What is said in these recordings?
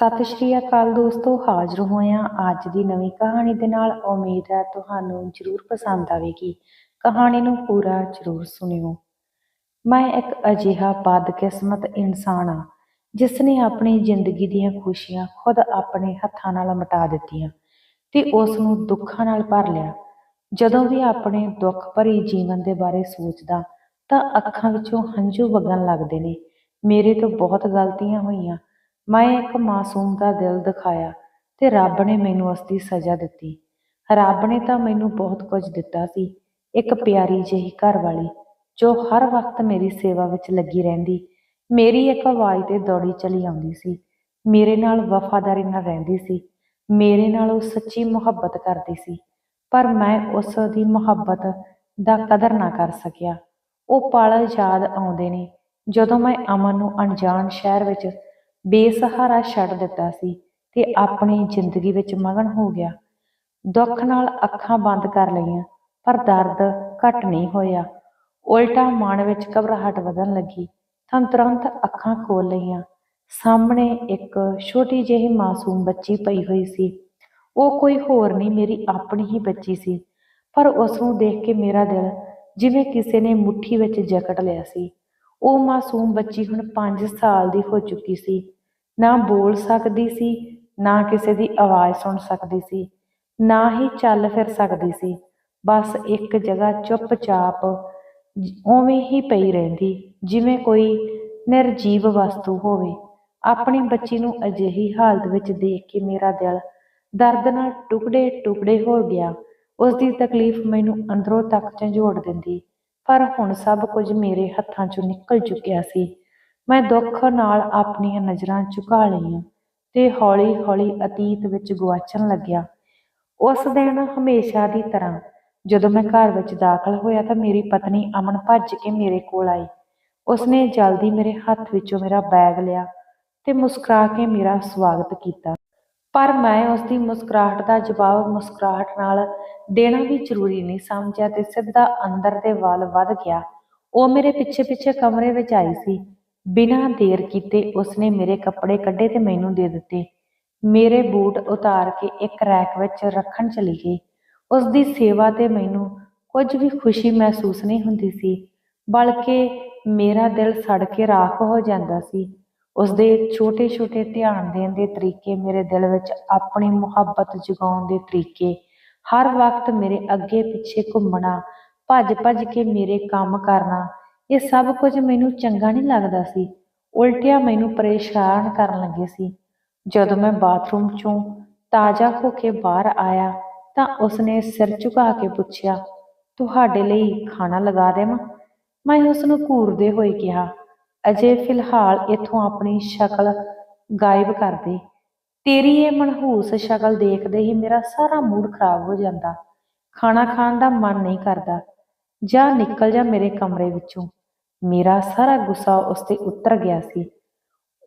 ਸਤਿ ਸ਼੍ਰੀ ਅਕਾਲ ਦੋਸਤੋ, ਹਾਜ਼ਰ ਹੋਇਆ ਅੱਜ ਦੀ ਨਵੀਂ ਕਹਾਣੀ ਦੇ ਨਾਲ ਉਮੀਦ ਹੈ ਤੁਹਾਨੂੰ ਜ਼ਰੂਰ ਪਸੰਦ ਆਵੇਗੀ। ਕਹਾਣੀ ਨੂੰ ਪੂਰਾ ਜ਼ਰੂਰ ਸੁਣਿਓ। ਮੈਂ ਇੱਕ ਅਜਿਹਾ ਬਦਕਿਸਮਤ ਇਨਸਾਨ ਹਾਂ ਜਿਸ ਨੇ ਆਪਣੀ ਜ਼ਿੰਦਗੀ ਦੀਆਂ ਖੁਸ਼ੀਆਂ ਖੁਦ ਆਪਣੇ ਹੱਥਾਂ ਨਾਲ ਮਿਟਾ ਦਿੱਤੀਆਂ ਤੇ ਉਸ ਨੂੰ ਦੁੱਖਾਂ ਨਾਲ ਭਰ ਲਿਆ। ਜਦੋਂ ਵੀ ਆਪਣੇ ਦੁੱਖ ਭਰੀ ਜੀਵਨ ਦੇ ਬਾਰੇ ਸੋਚਦਾ, ਤਾਂ ਅੱਖਾਂ ਵਿੱਚੋਂ ਹੰਝੂ ਵਗਣ ਲੱਗਦੇ ਨੇ। ਮੇਰੇ ਤੋਂ ਬਹੁਤ ਗਲਤੀਆਂ ਹੋਈਆਂ ਮੈਂ ਇੱਕ ਮਾਸੂਮ ਦਾ ਦਿਲ ਦਿਖਾਇਆ ਤੇ ਰੱਬ ਨੇ ਮੈਨੂੰ ਉਸ ਦੀ ਸਜ਼ਾ ਦਿੱਤੀ। ਰੱਬ ਨੇ ਤਾਂ ਮੈਨੂੰ ਬਹੁਤ ਕੁਝ ਦਿੱਤਾ ਸੀ, ਇੱਕ ਪਿਆਰੀ ਜਿਹੀ ਘਰਵਾਲੀ, ਜੋ ਹਰ ਵਕਤ ਮੇਰੀ ਸੇਵਾ ਵਿੱਚ ਲੱਗੀ ਰਹਿੰਦੀ। ਮੇਰੀ ਇੱਕ ਆਵਾਜ਼ ਤੇ ਦੌੜੀ ਚਲੀ ਆਉਂਦੀ ਸੀ। ਮੇਰੇ ਨਾਲ ਵਫਾਦਾਰੀ ਨਾਲ ਰਹਿੰਦੀ ਸੀ। ਮੇਰੇ ਨਾਲ ਉਹ ਸੱਚੀ ਮੁਹੱਬਤ ਕਰਦੀ ਸੀ। ਪਰ ਮੈਂ ਉਸ ਦੀ ਮੁਹੱਬਤ ਦਾ ਕਦਰ ਨਾ ਕਰ ਸਕਿਆ। ਉਹ ਪਲ ਯਾਦ ਆਉਂਦੇ ਨੇ। ਜਦੋਂ ਮੈਂ ਅਮਨ ਨੂੰ ਅਣਜਾਣ ਸ਼ਹਿਰ ਵਿੱਚ ਬੇਸਹਾਰਾ ਛੱਡ ਦਿੱਤਾ ਸੀ ਤੇ ਆਪਣੀ ਜ਼ਿੰਦਗੀ ਵਿੱਚ ਮਗਨ ਹੋ ਗਿਆ। ਦੁੱਖ ਨਾਲ ਅੱਖਾਂ ਬੰਦ ਕਰ ਲਈਆਂ, ਪਰ ਦਰਦ ਘਟ ਨਹੀਂ ਹੋਇਆ। ਉਲਟਾ ਮਨ ਵਿੱਚ ਘਬਰਾਹਟ ਵਧਣ ਲੱਗੀ। ਤਾਂ ਤੁਰੰਤ ਅੱਖਾਂ ਖੋਲ ਲਈਆਂ। ਸਾਹਮਣੇ ਇੱਕ ਛੋਟੀ ਜਿਹੀ ਮਾਸੂਮ ਬੱਚੀ ਪਈ ਹੋਈ ਸੀ। ਉਹ ਕੋਈ ਹੋਰ ਨਹੀਂ, ਮੇਰੀ ਆਪਣੀ ਹੀ ਬੱਚੀ ਸੀ। ਪਰ ਉਸ ਨੂੰ ਦੇਖ ਕੇ ਮੇਰਾ ਦਿਲ ਜਿਵੇਂ ਕਿਸੇ ਨੇ ਮੁੱਠੀ ਵਿੱਚ ਜਕੜ ਲਿਆ ਸੀ। ਉਹ ਮਾਸੂਮ ਬੱਚੀ ਹੁਣ 5 ਸਾਲ ਦੀ ਹੋ ਚੁੱਕੀ ਸੀ। ਨਾ ਬੋਲ ਸਕਦੀ ਸੀ, ਨਾ ਕਿਸੇ ਦੀ ਆਵਾਜ਼ ਸੁਣ ਸਕਦੀ ਸੀ, ਨਾ ਹੀ ਚੱਲ ਫਿਰ ਸਕਦੀ ਸੀ। ਬਸ ਇੱਕ ਜਗ੍ਹਾ ਚੁੱਪਚਾਪ ਜ- ਉਵੇਂ ਹੀ ਪਈ ਰਹਿੰਦੀ, ਜਿਵੇਂ ਕੋਈ ਨਿਰਜੀਵ ਵਸਤੂ ਹੋਵੇ। ਆਪਣੀ ਬੱਚੀ ਨੂੰ ਅਜਿਹੀ ਹਾਲਤ ਵਿੱਚ ਦੇਖ ਕੇ ਮੇਰਾ ਦਿਲ ਦਰਦ ਨਾਲ ਟੁਕੜੇ ਟੁਕੜੇ ਹੋ ਗਿਆ। ਉਸ ਦੀ ਤਕਲੀਫ ਮੈਨੂੰ ਅੰਦਰੋਂ ਤੱਕ ਝੰਜੋੜ ਦਿੰਦੀ। ਪਰ ਹੁਣ ਸਭ ਕੁਝ ਮੇਰੇ ਹੱਥਾਂ ਚੋਂ ਨਿਕਲ ਚੁੱਕਿਆ ਸੀ। ਮੈਂ ਦੁੱਖ ਨਾਲ ਆਪਣੀਆਂ ਨਜ਼ਰਾਂ ਝੁਕਾ ਲਈਆਂ ਤੇ ਹੌਲੀ-ਹੌਲੀ ਅਤੀਤ ਵਿੱਚ ਗੁਆਚਣ ਲੱਗਿਆ। ਉਸ ਦਿਨ ਹਮੇਸ਼ਾ ਦੀ ਤਰ੍ਹਾਂ ਜਦੋਂ ਮੈਂ ਘਰ ਵਿੱਚ ਦਾਖਲ ਹੋਇਆ ਤਾਂ ਮੇਰੀ ਪਤਨੀ ਅਮਨ ਭੱਜ ਕੇ ਮੇਰੇ ਕੋਲ ਆਈ। ਉਸਨੇ ਜਲਦੀ ਮੇਰੇ ਹੱਥ ਵਿੱਚੋਂ ਮੇਰਾ ਬੈਗ ਲਿਆ ਤੇ ਮੁਸਕਰਾ ਕੇ ਮੇਰਾ ਸਵਾਗਤ ਕੀਤਾ। ਪਰ ਮੈਂ ਉਸ ਦੀ ਮੁਸਕਰਾਹਟ ਦਾ ਜਵਾਬ ਮੁਸਕਰਾਹਟ ਨਾਲ ਦੇਣਾ ਵੀ ਜ਼ਰੂਰੀ ਨਹੀਂ ਸਮਝਿਆ ਤੇ ਸਿੱਧਾ ਅੰਦਰ ਦੇ ਵੱਲ ਵੱਧ ਗਿਆ। ਉਹ ਮੇਰੇ ਪਿੱਛੇ ਪਿੱਛੇ ਕਮਰੇ ਵਿੱਚ ਆਈ ਸੀ। ਬਿਨਾਂ ਦੇਰ ਕੀਤੇ ਉਸਨੇ ਮੇਰੇ ਕੱਪੜੇ ਕੱਢੇ ਤੇ ਮੈਨੂੰ ਦੇ ਦਿੱਤੇ। ਮੇਰੇ ਬੂਟ ਉਤਾਰ ਕੇ ਇੱਕ ਰੈਕ ਵਿੱਚ ਰੱਖਣ ਚਲੀ ਗਈ। ਉਸ ਦੀ ਸੇਵਾ ਤੇ ਮੈਨੂੰ ਕੁਝ ਵੀ ਖੁਸ਼ੀ ਮਹਿਸੂਸ ਨਹੀਂ ਹੁੰਦੀ ਸੀ, ਬਲਕਿ ਮੇਰਾ ਦਿਲ ਸੜ ਕੇ ਰਾਖ ਹੋ ਜਾਂਦਾ ਸੀ। ਉਸ ਦੇ ਛੋਟੇ-ਛੋਟੇ ਧਿਆਨ ਦੇਣ ਦੇ ਤਰੀਕੇ ਮੇਰੇ ਦਿਲ ਵਿੱਚ ਆਪਣੀ ਮੁਹੱਬਤ ਜਗਾਉਣ ਦੇ ਤਰੀਕੇ, ਹਰ ਵਕਤ ਮੇਰੇ ਅੱਗੇ ਪਿੱਛੇ ਘੁੰਮਣਾ, ਭੱਜ-ਭੱਜ ਕੇ ਮੇਰੇ ਕੰਮ ਕਰਨਾ, ਇਹ ਸਭ ਕੁਝ ਮੈਨੂੰ ਚੰਗਾ ਨਹੀਂ ਲੱਗਦਾ ਸੀ। ਉਲਟਿਆ ਮੈਨੂੰ ਪਰੇਸ਼ਾਨ ਕਰਨ ਲੱਗੇ ਸੀ। ਜਦੋਂ ਮੈਂ ਬਾਥਰੂਮ ਚੋਂ ਤਾਜ਼ਾ ਹੋ ਕੇ ਬਾਹਰ ਆਇਆ ਤਾਂ ਉਸਨੇ ਸਿਰ ਝੁਕਾ ਕੇ ਪੁੱਛਿਆ, ਤੁਹਾਡੇ ਲਈ ਖਾਣਾ ਲਗਾ ਦੇਵਾਂ? ਮੈਂ ਉਸ ਨੂੰ ਘੂਰਦੇ ਹੋਏ ਕਿਹਾ ਅਜੇ ਫਿਲਹਾਲ ਇੱਥੋਂ ਆਪਣੀ ਸ਼ਕਲ ਗਾਇਬ ਕਰ ਦੇ ਤੇਰੀ ਇਹ ਮਨਹੂਸ ਸ਼ਕਲ ਦੇਖਦੇ ਹੀ ਮੇਰਾ ਸਾਰਾ ਮੂਡ ਖਰਾਬ ਹੋ ਜਾਂਦਾ। ਖਾਣਾ ਖਾਣ ਦਾ ਮਨ ਨਹੀਂ ਕਰਦਾ। ਜਾਂ ਨਿਕਲ ਜਾ ਮੇਰੇ ਕਮਰੇ ਵਿੱਚੋਂ। ਮੇਰਾ ਸਾਰਾ ਗੁੱਸਾ ਉਸ ਤੇ ਉਤਰ ਗਿਆ ਸੀ।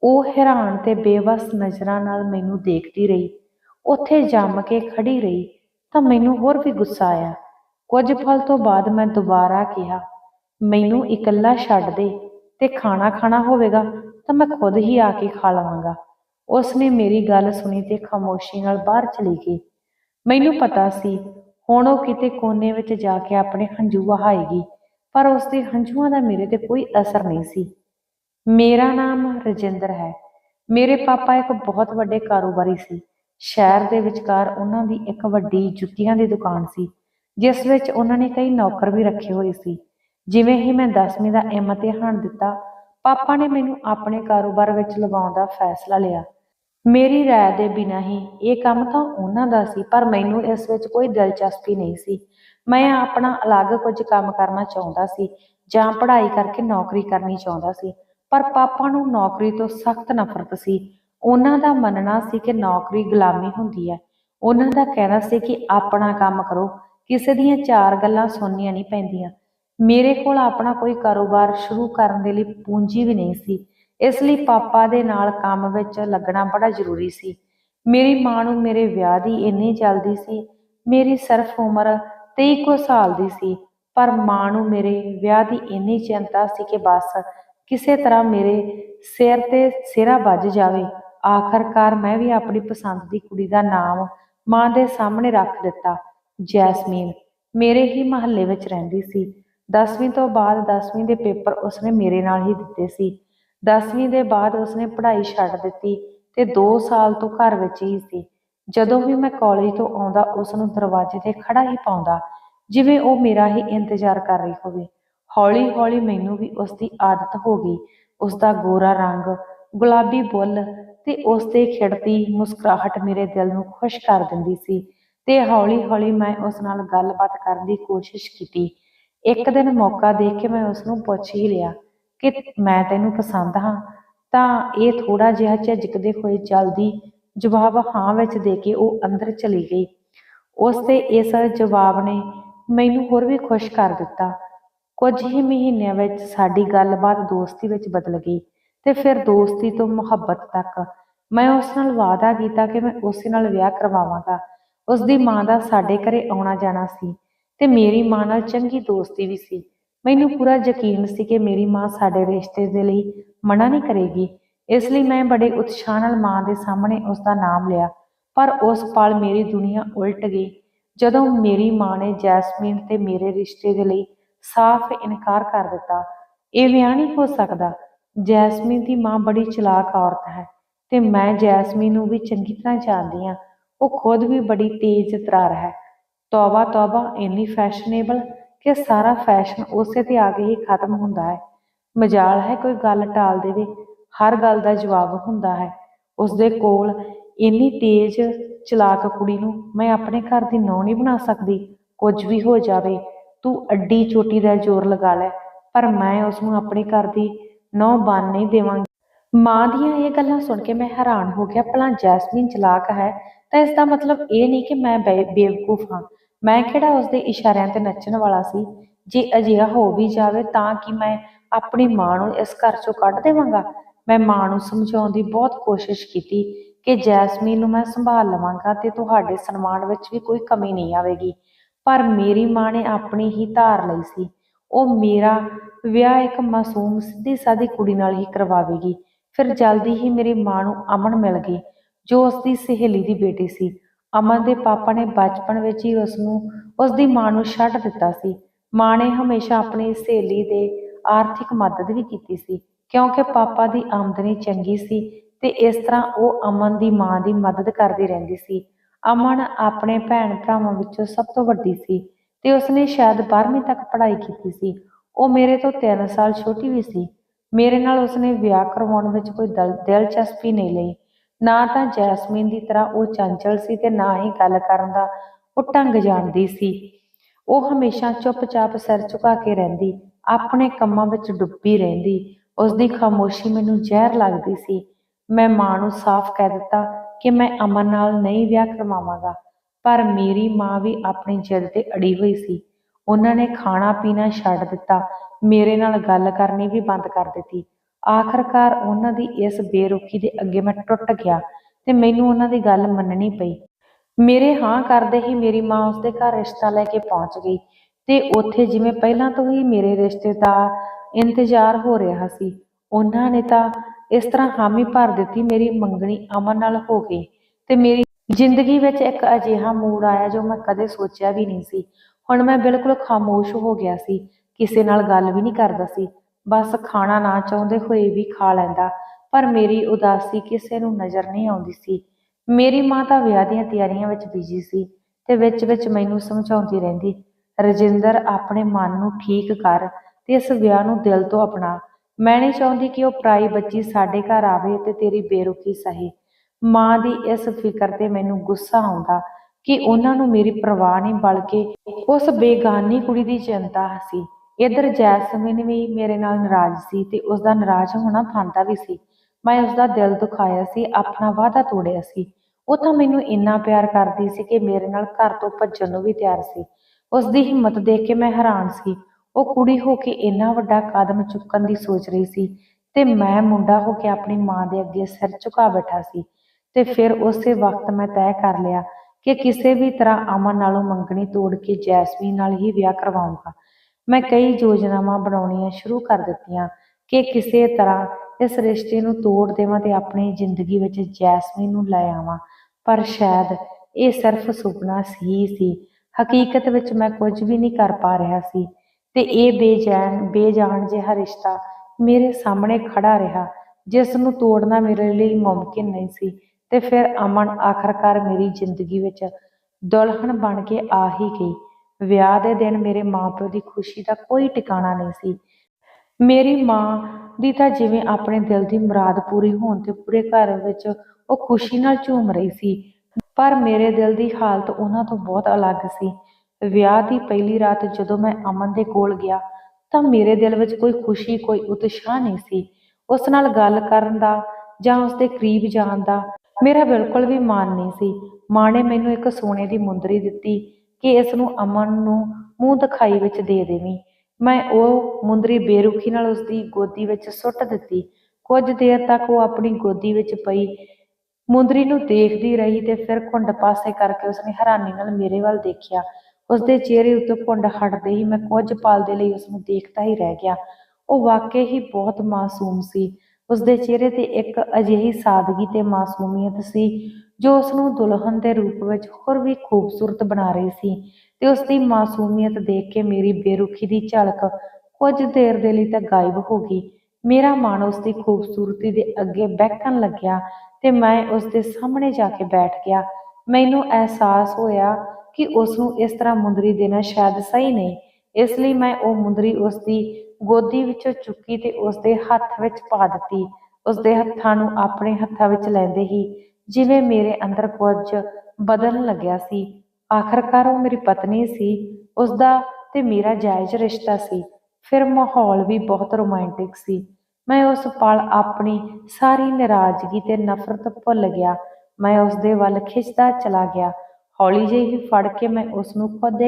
ਉਹ ਹੈਰਾਨ ਤੇ ਬੇਵਸ ਨਜ਼ਰਾਂ ਨਾਲ ਮੈਨੂੰ ਦੇਖਦੀ ਰਹੀ। ਉੱਥੇ ਜੰਮ ਕੇ ਖੜੀ ਰਹੀ ਤਾਂ ਮੈਨੂੰ ਹੋਰ ਵੀ ਗੁੱਸਾ ਆਇਆ। ਕੁਝ ਪਲ ਤੋਂ ਬਾਅਦ ਮੈਂ ਦੁਬਾਰਾ ਕਿਹਾ, ਮੈਨੂੰ ਇਕੱਲਾ ਛੱਡ ਦੇ। ਤੇ ਖਾਣਾ ਖਾਣਾ ਹੋਵੇਗਾ ਤਾਂ ਮੈਂ ਖੁਦ ਹੀ ਆ ਕੇ ਖਾ ਲਵਾਂਗਾ। ਉਸ ਨੇ ਮੇਰੀ ਗੱਲ ਸੁਣੀ ਤੇ ਖਾਮੋਸ਼ੀ ਨਾਲ ਬਾਹਰ ਚਲੀ ਗਈ। ਮੈਨੂੰ ਪਤਾ ਸੀ, ਹੁਣ ਉਹ ਕਿਤੇ ਕੋਨੇ ਵਿੱਚ ਜਾ ਕੇ ਆਪਣੇ ਹੰਝੂ ਵਹਾਏਗੀ, ਪਰ ਉਸ ਦੇ ਹੰਝੂਆਂ ਦਾ ਮੇਰੇ ਤੇ ਕੋਈ ਅਸਰ ਨਹੀਂ ਸੀ। ਮੇਰਾ ਨਾਮ ਰਜਿੰਦਰ ਹੈ। ਮੇਰੇ ਪਾਪਾ ਇੱਕ ਬਹੁਤ ਵੱਡੇ ਕਾਰੋਬਾਰੀ ਸੀ। ਸ਼ਹਿਰ ਦੇ ਵਿਚਕਾਰ ਉਹਨਾਂ ਦੀ ਇੱਕ ਵੱਡੀ ਜੁੱਤੀਆਂ ਦੀ ਦੁਕਾਨ ਸੀ, ਜਿਸ ਵਿੱਚ ਉਹਨਾਂ ਨੇ ਕਈ ਨੌਕਰ ਵੀ ਰੱਖੇ ਹੋਏ ਸੀ। ਜਿਵੇਂ ਹੀ ਮੈਂ 10ਵੀਂ ਦਾ ਇਮਤਿਹਾਨ ਦਿੱਤਾ, ਪਾਪਾ ਨੇ ਮੈਨੂੰ ਆਪਣੇ ਕਾਰੋਬਾਰ ਵਿੱਚ ਲਗਾਉਣ ਦਾ ਫੈਸਲਾ ਲਿਆ। ਮੇਰੀ ਰਾਏ ਦੇ ਬਿਨਾਂ ਹੀ ਇਹ ਕੰਮ ਤਾਂ ਉਹਨਾਂ ਦਾ ਸੀ, ਪਰ ਮੈਨੂੰ ਇਸ ਵਿੱਚ ਕੋਈ ਦਿਲਚਸਪੀ ਨਹੀਂ ਸੀ। ਮੈਂ ਆਪਣਾ ਅਲੱਗ ਕੁਝ ਕੰਮ ਕਰਨਾ ਚਾਹੁੰਦਾ ਸੀ, ਜਾਂ ਪੜ੍ਹਾਈ ਕਰਕੇ ਨੌਕਰੀ ਕਰਨੀ ਚਾਹੁੰਦਾ ਸੀ, ਪਰ ਪਾਪਾ ਨੂੰ ਨੌਕਰੀ ਤੋਂ ਸਖਤ ਨਫ਼ਰਤ ਸੀ। ਉਹਨਾਂ ਦਾ ਮੰਨਣਾ ਸੀ ਕਿ ਨੌਕਰੀ ਗੁਲਾਮੀ ਹੁੰਦੀ ਹੈ। ਉਹਨਾਂ ਦਾ ਕਹਿਣਾ ਸੀ ਕਿ ਆਪਣਾ ਕੰਮ ਕਰੋ, ਕਿਸੇ ਦੀਆਂ ਚਾਰ ਗੱਲਾਂ ਸੁਣਨੀਆਂ ਨਹੀਂ ਪੈਂਦੀਆਂ। ਮੇਰੇ ਕੋਲ ਆਪਣਾ ਕੋਈ ਕਾਰੋਬਾਰ ਸ਼ੁਰੂ ਕਰਨ ਦੇ ਲਈ ਪੂੰਜੀ ਵੀ ਨਹੀਂ ਸੀ। ਇਸ ਲਈ ਪਾਪਾ ਦੇ ਨਾਲ ਕੰਮ ਵਿੱਚ ਲੱਗਣਾ ਬੜਾ ਜ਼ਰੂਰੀ ਸੀ। ਮੇਰੀ ਮਾਂ ਨੂੰ ਮੇਰੇ ਵਿਆਹ ਦੀ ਇੰਨੀ ਜਲਦੀ ਸੀ। ਮੇਰੀ ਸਿਰਫ ਉਮਰ 23 ਕੁ ਸਾਲ ਦੀ ਸੀ, ਪਰ ਮਾਂ ਨੂੰ ਮੇਰੇ ਵਿਆਹ ਦੀ ਇੰਨੀ ਚਿੰਤਾ ਸੀ ਕਿ ਬਸ ਕਿਸੇ ਤਰ੍ਹਾਂ ਮੇਰੇ ਸਿਰ ਤੇ ਸਿਰਾ ਵੱਜ ਜਾਵੇ। ਆਖਰਕਾਰ ਮੈਂ ਵੀ ਆਪਣੀ ਪਸੰਦ ਦੀ ਕੁੜੀ ਦਾ ਨਾਮ ਮਾਂ ਦੇ ਸਾਹਮਣੇ ਰੱਖ ਦਿੱਤਾ, ਜੈਸਮੀਨ। ਮੇਰੇ ਹੀ ਮਹੱਲੇ ਵਿੱਚ ਰਹਿੰਦੀ ਸੀ। 10ਵੀਂ ਤੋਂ ਬਾਅਦ 10ਵੀਂ ਦੇ ਪੇਪਰ ਉਸਨੇ ਮੇਰੇ ਨਾਲ ਹੀ ਦਿੱਤੇ ਸੀ। 10ਵੀਂ ਦੇ ਬਾਅਦ ਉਸਨੇ ਪੜ੍ਹਾਈ ਛੱਡ ਦਿੱਤੀ ਤੇ 2 ਸਾਲ ਤੋਂ ਘਰ ਵਿੱਚ ਹੀ ਸੀ। ਜਦੋਂ ਵੀ ਮੈਂ ਕਾਲਜ ਤੋਂ ਆਉਂਦਾ ਉਸ ਨੂੰ ਦਰਵਾਜ਼ੇ ਤੇ ਖੜਾ ਹੀ ਪਾਉਂਦਾ, ਜਿਵੇਂ ਉਹ ਮੇਰਾ ਹੀ ਇੰਤਜ਼ਾਰ ਕਰ ਰਹੀ ਹੋਵੇ। ਹੌਲੀ-ਹੌਲੀ ਮੈਨੂੰ ਵੀ ਉਸ ਦੀ ਆਦਤ ਹੋ ਗਈ। ਉਸ ਦਾ ਗੋਰਾ ਰੰਗ, ਗੁਲਾਬੀ ਬੁੱਲ ਤੇ ਉਸ ਦੇ ਖਿੜਦੀ ਮੁਸਕਰਾਹਟ ਮੇਰੇ ਦਿਲ ਨੂੰ ਖੁਸ਼ ਕਰ ਦਿੰਦੀ ਸੀ ਤੇ ਹੌਲੀ-ਹੌਲੀ ਮੈਂ ਉਸ ਨਾਲ ਗੱਲਬਾਤ ਕਰਨ ਦੀ ਕੋਸ਼ਿਸ਼ ਕੀਤੀ। ਇੱਕ ਦਿਨ ਮੌਕਾ ਦੇ ਕੇ ਮੈਂ ਉਸ ਨੂੰ ਪੁੱਛ ਹੀ ਲਿਆ ਕਿ ਮੈਂ ਤੈਨੂੰ ਪਸੰਦ ਹਾਂ, ਤਾਂ ਇਹ ਥੋੜਾ ਜਿਹਾ ਝਿਜਕਦੇ ਹੋਏ ਜਲਦੀ ਜਵਾਬ ਹਾਂ ਵਿੱਚ ਦੇ ਕੇ ਉਹ ਅੰਦਰ ਚਲੀ ਗਈ। ਉਸ ਦੇ ਇਸ ਜਵਾਬ ਨੇ ਮੈਨੂੰ ਹੋਰ ਵੀ ਖੁਸ਼ ਕਰ ਦਿੱਤਾ। ਕੁਝ ਹੀ ਮਹੀਨਿਆਂ ਵਿੱਚ ਸਾਡੀ ਗੱਲਬਾਤ ਦੋਸਤੀ ਵਿੱਚ ਬਦਲ ਗਈ ਤੇ ਫਿਰ ਦੋਸਤੀ ਤੋਂ ਮੁਹੱਬਤ ਤੱਕ। ਮੈਂ ਉਸ ਨਾਲ ਵਾਅਦਾ ਕੀਤਾ ਕਿ ਮੈਂ ਉਸੇ ਨਾਲ ਵਿਆਹ ਕਰਵਾਵਾਂਗਾ। ਉਸ ਦੀ ਮਾਂ ਦਾ ਸਾਡੇ ਘਰੇ ਆਉਣਾ ਜਾਣਾ ਸੀ। ਤੇ ਮੇਰੀ ਮਾਂ ਨਾਲ ਚੰਗੀ ਦੋਸਤੀ ਵੀ ਸੀ। ਮੈਨੂੰ ਪੂਰਾ ਯਕੀਨ ਸੀ ਕਿ ਮੇਰੀ ਮਾਂ ਸਾਡੇ ਰਿਸ਼ਤੇ ਦੇ ਲਈ ਮਨਾ ਨਹੀਂ ਕਰੇਗੀ। ਇਸ ਲਈ ਮੈਂ ਬੜੇ ਉਤਸ਼ਾਹ ਨਾਲ ਮਾਂ ਦੇ ਸਾਹਮਣੇ ਉਸ ਦਾ ਨਾਮ ਲਿਆ। ਪਰ ਉਸ ਪਲ ਮੇਰੀ ਦੁਨੀਆ ਉਲਟ ਗਈ। ਜਦੋਂ ਮੇਰੀ ਮਾਂ ਨੇ ਜੈਸਮੀਨ ਤੇ ਮੇਰੇ ਰਿਸ਼ਤੇ ਦੇ ਲਈ ਸਾਫ਼ ਇਨਕਾਰ ਕਰ ਦਿੱਤਾ, ਇਹ ਵਿਆਹ ਨਹੀਂ ਹੋ ਸਕਦਾ। ਜੈਸਮੀਨ ਦੀ ਮਾਂ ਬੜੀ ਚਲਾਕ ਔਰਤ ਹੈ ਤੇ ਮੈਂ ਜੈਸਮੀਨ ਨੂੰ ਵੀ ਚੰਗੀ ਤਰ੍ਹਾਂ ਜਾਣਦੀ ਹਾਂ। ਉਹ ਖੁਦ ਵੀ ਬੜੀ ਤੇਜ਼ ਤਰਾਰ ਹੈ। ਤੌਬਾ ਤੌਬਾ ਇੰਨੀ ਫੈਸ਼ਨੇਬਲ ਕਿ ਸਾਰਾ ਫੈਸ਼ਨ ਉਸੇ ਤੇ ਆ ਕੇ ਹੀ ਖਤਮ ਹੁੰਦਾ ਹੈ। ਮਜਾਲ ਹੈ ਕੋਈ ਗੱਲ ਟਾਲ ਦੇਵੇ, ਹਰ ਗੱਲ ਦਾ ਜਵਾਬ ਹੁੰਦਾ ਹੈ। ਉਸ ਦੇ ਕੋਲ ਇੰਨੀ ਤੇਜ਼ ਚਲਾਕ ਕੁੜੀ ਨੂੰ ਮੈਂ ਆਪਣੇ ਘਰ ਦੀ ਨੌਂ ਨਹੀਂ ਬਣਾ ਸਕਦੀ, ਕੁਝ ਵੀ ਹੋ ਜਾਵੇ, ਤੂੰ ਅੱਡੀ ਚੋਟੀ ਦਾ ਜ਼ੋਰ ਲਗਾ ਲੈ, ਪਰ ਮੈਂ ਉਸ ਨੂੰ ਆਪਣੇ ਘਰ ਦੀ ਨੌਂ ਬਣ ਨਹੀਂ ਦੇਵਾਂਗੀ। ਮਾਂ ਦੀਆਂ ਇਹ ਗੱਲਾਂ ਸੁਣ ਕੇ ਮੈਂ ਹੈਰਾਨ ਹੋ ਗਿਆ, ਭਲਾ ਜੈਸਮੀਨ ਚਲਾਕ ਹੈ? ਤਾਂ ਇਸ ਦਾ ਮਤਲਬ ਇਹ ਨਹੀਂ ਕਿ ਮੈਂ ਬੇ- ਬੇਵਕੂਫ ਹਾਂ। ਮੈਂ ਕਿਹੜਾ ਉਸਦੇ ਇਸ਼ਾਰਿਆਂ ਤੇ ਨੱਚਣ ਵਾਲਾ ਸੀ? ਜੇ ਅਜਿਹਾ ਹੋ ਵੀ ਜਾਵੇ ਤਾਂ ਕਿ ਮੈਂ ਆਪਣੀ ਮਾਂ ਨੂੰ ਇਸ ਘਰ ਚੋਂ ਕੱਢ ਦੇਵਾਂਗਾ? ਮੈਂ ਮਾਂ ਨੂੰ ਸਮਝਾਉਣ ਦੀ ਬਹੁਤ ਕੋਸ਼ਿਸ਼ ਕੀਤੀ ਕਿ ਜੈਸਮੀਨ ਨੂੰ ਮੈਂ ਸੰਭਾਲ ਲਵਾਂਗਾ ਤੇ ਤੁਹਾਡੇ ਸਨਮਾਨ ਵਿੱਚ ਵੀ ਕੋਈ ਕਮੀ ਨਹੀਂ ਆਵੇਗੀ। ਪਰ ਮੇਰੀ ਮਾਂ ਨੇ ਆਪਣੀ ਹੀ ਧਾਰ ਲਈ ਸੀ। ਉਹ ਮੇਰਾ ਵਿਆਹ ਇੱਕ ਮਾਸੂਮ ਸਿੱਧੀ ਸਾਦੀ ਕੁੜੀ ਨਾਲ ਹੀ ਕਰਵਾਵੇਗੀ। ਫਿਰ ਜਲਦੀ ਹੀ ਮੇਰੀ ਮਾਂ ਨੂੰ ਅਮਨ ਮਿਲ ਗਈ, ਜੋ ਉਸਦੀ ਸਹੇਲੀ ਦੀ ਬੇਟੀ ਸੀ। ਅਮਨ ਦੇ ਪਾਪਾ ਨੇ ਬਚਪਨ ਵਿੱਚ ਹੀ ਉਸ ਨੂੰ ਉਸ ਦੀ ਮਾਂ ਨੂੰ ਛੱਡ ਦਿੱਤਾ ਸੀ। ਮਾਂ ਨੇ ਹਮੇਸ਼ਾ ਆਪਣੀ ਸਹੇਲੀ ਦੇ ਆਰਥਿਕ ਮਦਦ ਵੀ ਕੀਤੀ ਸੀ, ਕਿਉਂਕਿ ਪਾਪਾ ਦੀ ਆਮਦਨੀ ਚੰਗੀ ਸੀ ਤੇ ਇਸ ਤਰ੍ਹਾਂ ਉਹ ਅਮਨ ਦੀ ਮਾਂ ਦੀ ਮਦਦ ਕਰਦੀ ਰਹਿੰਦੀ ਸੀ। ਅਮਨ ਆਪਣੇ ਭੈਣ ਭਰਾਵਾਂ ਵਿੱਚੋਂ ਸਭ ਤੋਂ ਵੱਡੀ ਸੀ ਤੇ ਉਸਨੇ ਸ਼ਾਇਦ 12ਵੀਂ ਤੱਕ ਪੜ੍ਹਾਈ ਕੀਤੀ ਸੀ। ਉਹ ਮੇਰੇ ਤੋਂ 3 ਸਾਲ ਛੋਟੀ ਵੀ ਸੀ। ਮੇਰੇ ਨਾਲ ਉਸਨੇ ਵਿਆਹ ਕਰਵਾਉਣ ਵਿੱਚ ਕੋਈ ਦਿਲ- ਦਿਲਚਸਪੀ ਨਹੀਂ ਲਈ। ਨਾ ਤਾਂ ਜੈਸਮੀਨ ਦੀ ਤਰ੍ਹਾਂ ਉਹ ਚੰਚਲ ਸੀ ਤੇ ਨਾ ਹੀ ਗੱਲ ਕਰਨ ਦਾ ਉਹ ਢੰਗ ਜਾਣਦੀ ਸੀ। ਉਹ ਹਮੇਸ਼ਾ ਚੁੱਪਚਾਪ ਸਿਰ ਝੁਕਾ ਕੇ ਰਹਿੰਦੀ, ਆਪਣੇ ਕੰਮਾਂ ਵਿੱਚ ਡੁੱਬੀ ਰਹਿੰਦੀ। ਉਸ ਦੀ ਖਾਮੋਸ਼ੀ ਮੈਨੂੰ ਜ਼ਹਿਰ ਲੱਗਦੀ ਸੀ। ਮੈਂ ਮਾਂ ਨੂੰ ਸਾਫ਼ ਕਹਿ ਦਿੱਤਾ ਕਿ ਮੈਂ ਅਮਨ ਨਾਲ ਨਹੀਂ ਵਿਆਹ ਕਰਵਾਵਾਂਗਾ, ਪਰ ਮੇਰੀ ਮਾਂ ਵੀ ਆਪਣੀ ਜਿੱਦ ਤੇ ਅੜੀ ਹੋਈ ਸੀ। ਉਹਨਾਂ ਨੇ ਖਾਣਾ ਪੀਣਾ ਛੱਡ ਦਿੱਤਾ, ਮੇਰੇ ਨਾਲ ਗੱਲ ਕਰਨੀ ਵੀ ਬੰਦ ਕਰ ਦਿੱਤੀ। ਆਖਰਕਾਰ ਉਹਨਾਂ ਦੀ ਇਸ ਬੇਰੁਖੀ ਦੇ ਅੱਗੇ ਮੈਂ ਟੁੱਟ ਗਿਆ ਤੇ ਮੈਨੂੰ ਉਹਨਾਂ ਦੀ ਗੱਲ ਮੰਨਣੀ ਪਈ। ਮੇਰੇ ਹਾਂ ਕਰਦੇ ਹੀ ਮੇਰੀ ਮਾਂ ਉਸਦੇ ਘਰ ਰਿਸ਼ਤਾ ਲੈ ਕੇ ਪਹੁੰਚ ਗਈ ਤੇ ਉੱਥੇ ਜਿਵੇਂ ਪਹਿਲਾਂ ਤੋਂ ਹੀ ਮੇਰੇ ਰਿਸ਼ਤੇ ਦਾ ਇੰਤਜ਼ਾਰ ਹੋ ਰਿਹਾ ਸੀ, ਉਹਨਾਂ ਨੇ ਤਾਂ ਇਸ ਤਰ੍ਹਾਂ ਹਾਮੀ ਭਰ ਦਿੱਤੀ, ਮੇਰੀ ਮੰਗਣੀ ਅਮਨ ਨਾਲ ਹੋ ਗਈ ਤੇ ਮੇਰੀ ਜ਼ਿੰਦਗੀ ਵਿੱਚ ਇੱਕ ਅਜਿਹਾ ਮੂਡ ਆਇਆ ਜੋ ਮੈਂ ਕਦੇ ਸੋਚਿਆ ਵੀ ਨਹੀਂ ਸੀ। ਹੁਣ ਮੈਂ ਬਿਲਕੁਲ ਖਾਮੋਸ਼ ਹੋ ਗਿਆ ਸੀ, ਕਿਸੇ ਨਾਲ ਗੱਲ ਵੀ ਨਹੀਂ ਕਰਦਾ ਸੀ। ਬਸ ਖਾਣਾ ਨਾ ਚਾਹੁੰਦੇ ਹੋਏ ਵੀ ਖਾ ਲੈਂਦਾ, ਪਰ ਮੇਰੀ ਉਦਾਸੀ ਕਿਸੇ ਨੂੰ ਨਜ਼ਰ ਨਹੀਂ ਆਉਂਦੀ ਸੀ। ਮੇਰੀ ਮਾਂ ਤਾਂ ਵਿਆਹ ਦੀਆਂ ਤਿਆਰੀਆਂ ਵਿੱਚ ਬਿਜ਼ੀ ਸੀ ਤੇ ਵਿੱਚ ਵਿੱਚ ਮੈਨੂੰ ਸਮਝਾਉਂਦੀ ਰਹਿੰਦੀ, ਰਜਿੰਦਰ, ਆਪਣੇ ਮਨ ਨੂੰ ਠੀਕ ਕਰ ਤੇ ਇਸ ਵਿਆਹ ਨੂੰ ਦਿਲ ਤੋਂ ਅਪਣਾ। ਮੈਂ ਨਹੀਂ ਚਾਹੁੰਦੀ ਕਿ ਉਹ ਪ੍ਰਾਈ ਬੱਚੀ ਸਾਡੇ ਘਰ ਆਵੇ ਤੇ ਤੇਰੀ ਬੇਰੁਖੀ ਸਹੇ। ਮਾਂ ਦੀ ਇਸ ਫਿਕਰ ਤੇ ਮੈਨੂੰ ਗੁੱਸਾ ਆਉਂਦਾ ਕਿ ਉਹਨਾਂ ਨੂੰ ਮੇਰੀ ਪਰਵਾਹ ਨਹੀਂ, ਬਲਕਿ ਉਸ ਬੇਗਾਨੀ ਕੁੜੀ ਦੀ ਚਿੰਤਾ ਸੀ। ਇਧਰ ਜੈਸਮੀਨ ਵੀ ਮੇਰੇ ਨਾਲ ਨਾਰਾਜ਼ ਸੀ ਤੇ ਉਸ ਦਾ ਨਾਰਾਜ਼ ਹੋਣਾ ਫਾਂਦਾ ਵੀ ਸੀ। ਮੈਂ ਉਸ ਦਾ ਦਿਲ ਦੁਖਾਇਆ ਸੀ, ਆਪਣਾ ਵਾਅਦਾ ਤੋੜਿਆ ਸੀ। ਉਹ ਤਾਂ ਮੈਨੂੰ ਇੰਨਾ ਪਿਆਰ ਕਰਦੀ ਸੀ ਕਿ ਮੇਰੇ ਨਾਲ ਘਰ ਤੋਂ ਭੱਜਣ ਨੂੰ ਵੀ ਤਿਆਰ ਸੀ। ਉਸ ਦੀ ਹਿੰਮਤ ਦੇਖ ਕੇ ਮੈਂ ਹੈਰਾਨ ਸੀ। ਉਹ ਕੁੜੀ ਹੋ ਕੇ ਇੰਨਾ ਵੱਡਾ ਕਦਮ ਚੁੱਕਣ ਦੀ ਸੋਚ ਰਹੀ ਸੀ ਤੇ ਮੈਂ ਮੁੰਡਾ ਹੋ ਕੇ ਆਪਣੀ ਮਾਂ ਦੇ ਅੱਗੇ ਸਿਰ ਝੁਕਾ ਬੈਠਾ ਸੀ। ਤੇ ਫਿਰ ਉਸੇ ਵਕਤ ਮੈਂ ਤੈਅ ਕਰ ਲਿਆ ਕਿ ਕਿਸੇ ਵੀ ਤਰ੍ਹਾਂ ਅਮਨ ਨਾਲੋਂ ਮੰਗਣੀ ਤੋੜ ਕੇ ਜੈਸਮੀਨ ਨਾਲ ਹੀ ਵਿਆਹ ਕਰਵਾਉਂਗਾ। ਮੈਂ ਕਈ ਯੋਜਨਾਵਾਂ ਬਣਾਉਣੀਆਂ ਸ਼ੁਰੂ ਕਰ ਦਿੱਤੀਆਂ ਕਿ ਕਿਸੇ ਤਰ੍ਹਾਂ ਇਸ ਰਿਸ਼ਤੇ ਨੂੰ ਤੋੜ ਦੇਵਾਂ ਤੇ ਆਪਣੀ ਜ਼ਿੰਦਗੀ ਵਿੱਚ ਜੈਸਮੀਨ ਨੂੰ ਲੈ ਆਵਾਂ। ਪਰ ਸ਼ਾਇਦ ਇਹ ਸਿਰਫ ਸੁਪਨਾ ਹੀ ਸੀ। ਹਕੀਕਤ ਵਿੱਚ ਮੈਂ ਕੁਝ ਵੀ ਨਹੀਂ ਕਰ ਪਾ ਰਿਹਾ ਸੀ ਤੇ ਇਹ ਬੇਜਾਨ ਬੇਜਾਨ ਜਿਹਾ ਰਿਸ਼ਤਾ ਮੇਰੇ ਸਾਹਮਣੇ ਖੜਾ ਰਿਹਾ, ਜਿਸ ਨੂੰ ਤੋੜਨਾ ਮੇਰੇ ਲਈ ਮੁਮਕਿਨ ਨਹੀਂ ਸੀ ਤੇ ਫਿਰ ਅਮਨ ਆਖਰਕਾਰ ਮੇਰੀ ਜ਼ਿੰਦਗੀ ਵਿੱਚ ਦੁਲਹਨ ਬਣ ਕੇ ਆ ਹੀ ਗਈ। ਵਿਆਹ ਦੇ ਦਿਨ ਮੇਰੇ ਮਾਪਿਓ ਦੀ ਖੁਸ਼ੀ ਦਾ ਕੋਈ ਟਿਕਾਣਾ ਨਹੀਂ ਸੀ। ਮੇਰੀ ਮਾਂ ਦੀ ਤਾਂ ਜਿਵੇਂ ਆਪਣੇ ਦਿਲ ਦੀ ਮੁਰਾਦ ਪੂਰੀ ਹੋਣ ਤੇ ਪੂਰੇ ਘਰ ਵਿੱਚ ਉਹ ਖੁਸ਼ੀ ਨਾਲ ਝੂਮ ਰਹੀ ਸੀ, ਪਰ ਮੇਰੇ ਦਿਲ ਦੀ ਹਾਲਤ ਉਹਨਾਂ ਤੋਂ ਬਹੁਤ ਅਲੱਗ ਸੀ। ਵਿਆਹ ਦੀ ਪਹਿਲੀ ਰਾਤ ਜਦੋਂ ਮੈਂ ਅਮਨ ਦੇ ਕੋਲ ਗਿਆ, ਤਾਂ ਮੇਰੇ ਦਿਲ ਵਿੱਚ ਕੋਈ ਖੁਸ਼ੀ, ਕੋਈ ਉਤਸ਼ਾਹ ਨਹੀਂ ਸੀ। ਉਸ ਨਾਲ ਗੱਲ ਕਰਨ ਦਾ ਜਾਂ ਉਸ ਦੇ ਕਰੀਬ ਜਾਣ ਦਾ ਮੇਰਾ ਬਿਲਕੁਲ ਵੀ ਮਨ ਨਹੀਂ ਸੀ। ਮਾਂ ਨੇ ਮੈਨੂੰ ਇੱਕ ਸੋਨੇ ਦੀ ਮੁੰਦਰੀ ਦਿੱਤੀ ਕਿ ਇਸ ਨੂੰ ਅਮਨ ਨੂੰ ਮੂੰਹ ਦਿਖਾਈ ਵਿੱਚ ਦੇ ਦੇਵੀਂ। ਮੈਂ ਉਹ ਮੁੰਦਰੀ ਬੇਰੁਖੀ ਨਾਲ ਉਸ ਦੀ ਗੋਦੀ ਵਿੱਚ ਸੁੱਟ ਦਿੱਤੀ। ਕੁਝ ਦੇਰ ਤੱਕ ਉਹ ਆਪਣੀ ਗੋਦੀ ਵਿੱਚ ਪਈ। ਮੁੰਦਰੀ ਨੂੰ ਦੇਖਦੀ ਰਹੀ ਤੇ ਫਿਰ ਘੁੰਡ ਪਾਸੇ ਕਰਕੇ ਉਸਨੇ ਹੈਰਾਨੀ ਨਾਲ ਮੇਰੇ ਵੱਲ ਦੇਖਿਆ। ਉਸਦੇ ਚਿਹਰੇ ਉੱਤੇ ਘੁੰਡ ਹਟਦੇ ਹੀ ਮੈਂ ਕੁਝ ਪਲ ਦੇ ਲਈ ਉਸਨੂੰ ਦੇਖਦਾ ਹੀ ਰਹਿ ਗਿਆ। ਉਹ ਵਾਕਈ ਹੀ ਬਹੁਤ ਮਾਸੂਮ ਸੀ। ਉਸਦੇ ਚਿਹਰੇ ਤੇ ਇੱਕ ਅਜਿਹੀ ਸਾਦਗੀ ਤੇ ਮਾਸੂਮੀਅਤ ਸੀ, ਜੋ ਉਸ ਨੂੰ ਦੁਲਹਨ ਦੇ ਰੂਪ ਵਿੱਚ ਹੋਰ ਵੀ ਖੂਬਸੂਰਤ ਬਣਾ ਰਹੀ ਸੀ ਤੇ ਉਸ ਦੀ ਮਾਸੂਮੀਅਤ ਦੇਖ ਕੇ ਮੇਰੀ ਬੇਰੁਖੀ ਦੀ ਝਲਕ ਕੁਝ ਦੇਰ ਦੇ ਲਈ ਤਾਂ ਗਾਇਬ ਹੋ ਗਈ। ਮੇਰਾ ਮਨ ਉਸ ਦੀ ਖੂਬਸੂਰਤੀ ਦੇ ਅੱਗੇ ਬਹਿਕਣ ਲੱਗਿਆ ਤੇ ਮੈਂ ਉਸ ਦੇ ਸਾਹਮਣੇ ਜਾ ਕੇ ਬੈਠ ਗਿਆ। ਮੈਨੂੰ ਅਹਿਸਾਸ ਹੋਇਆ ਕਿ ਉਸ ਨੂੰ ਇਸ ਤਰ੍ਹਾਂ ਮੁੰਦਰੀ ਦੇਣਾ ਸ਼ਾਇਦ ਸਹੀ ਨਹੀਂ, ਇਸ ਲਈ ਮੈਂ ਉਹ ਮੁੰਦਰੀ ਉਸ ਦੀ ਗੋਦੀ ਵਿੱਚੋਂ ਚੁੱਕੀ ਤੇ ਉਸਦੇ ਹੱਥ ਵਿੱਚ ਪਾ ਦਿੱਤੀ। ਉਸਦੇ ਹੱਥਾਂ ਨੂੰ ਆਪਣੇ ਹੱਥਾਂ ਵਿੱਚ ਲੈਂਦੇ ਹੀ ਜਿਵੇਂ ਮੇਰੇ ਅੰਦਰ ਕੁਝ ਬਦਲਣ ਲੱਗਿਆ ਸੀ। ਆਖਰਕਾਰ ਉਹ ਮੇਰੀ ਪਤਨੀ ਸੀ ਉਸ ਤੇ ਮੇਰਾ ਜਾਇਜ਼ ਰਿਸ਼ਤਾ ਸੀ। ਫਿਰ ਮਾਹੌਲ ਵੀ ਬਹੁਤ ਰੋਮਾਂਟਿਕ ਸੀ। ਮੈਂ ਉਸ ਪਲ ਆਪਣੀ ਸਾਰੀ ਨਾਰਾਜ਼ਗੀ ਤੇ ਨਫ਼ਰਤ ਭੁੱਲ ਗਿਆ। ਮੈਂ ਉਸ ਦੇ ਵੱਲ ਖਿੱਚਦਾ ਚਲਾ ਗਿਆ। ਹੌਲੀ ਜਿਹੀ ਫੜ ਕੇ ਮੈਂ ਉਸ ਨੂੰ ਖੁਦ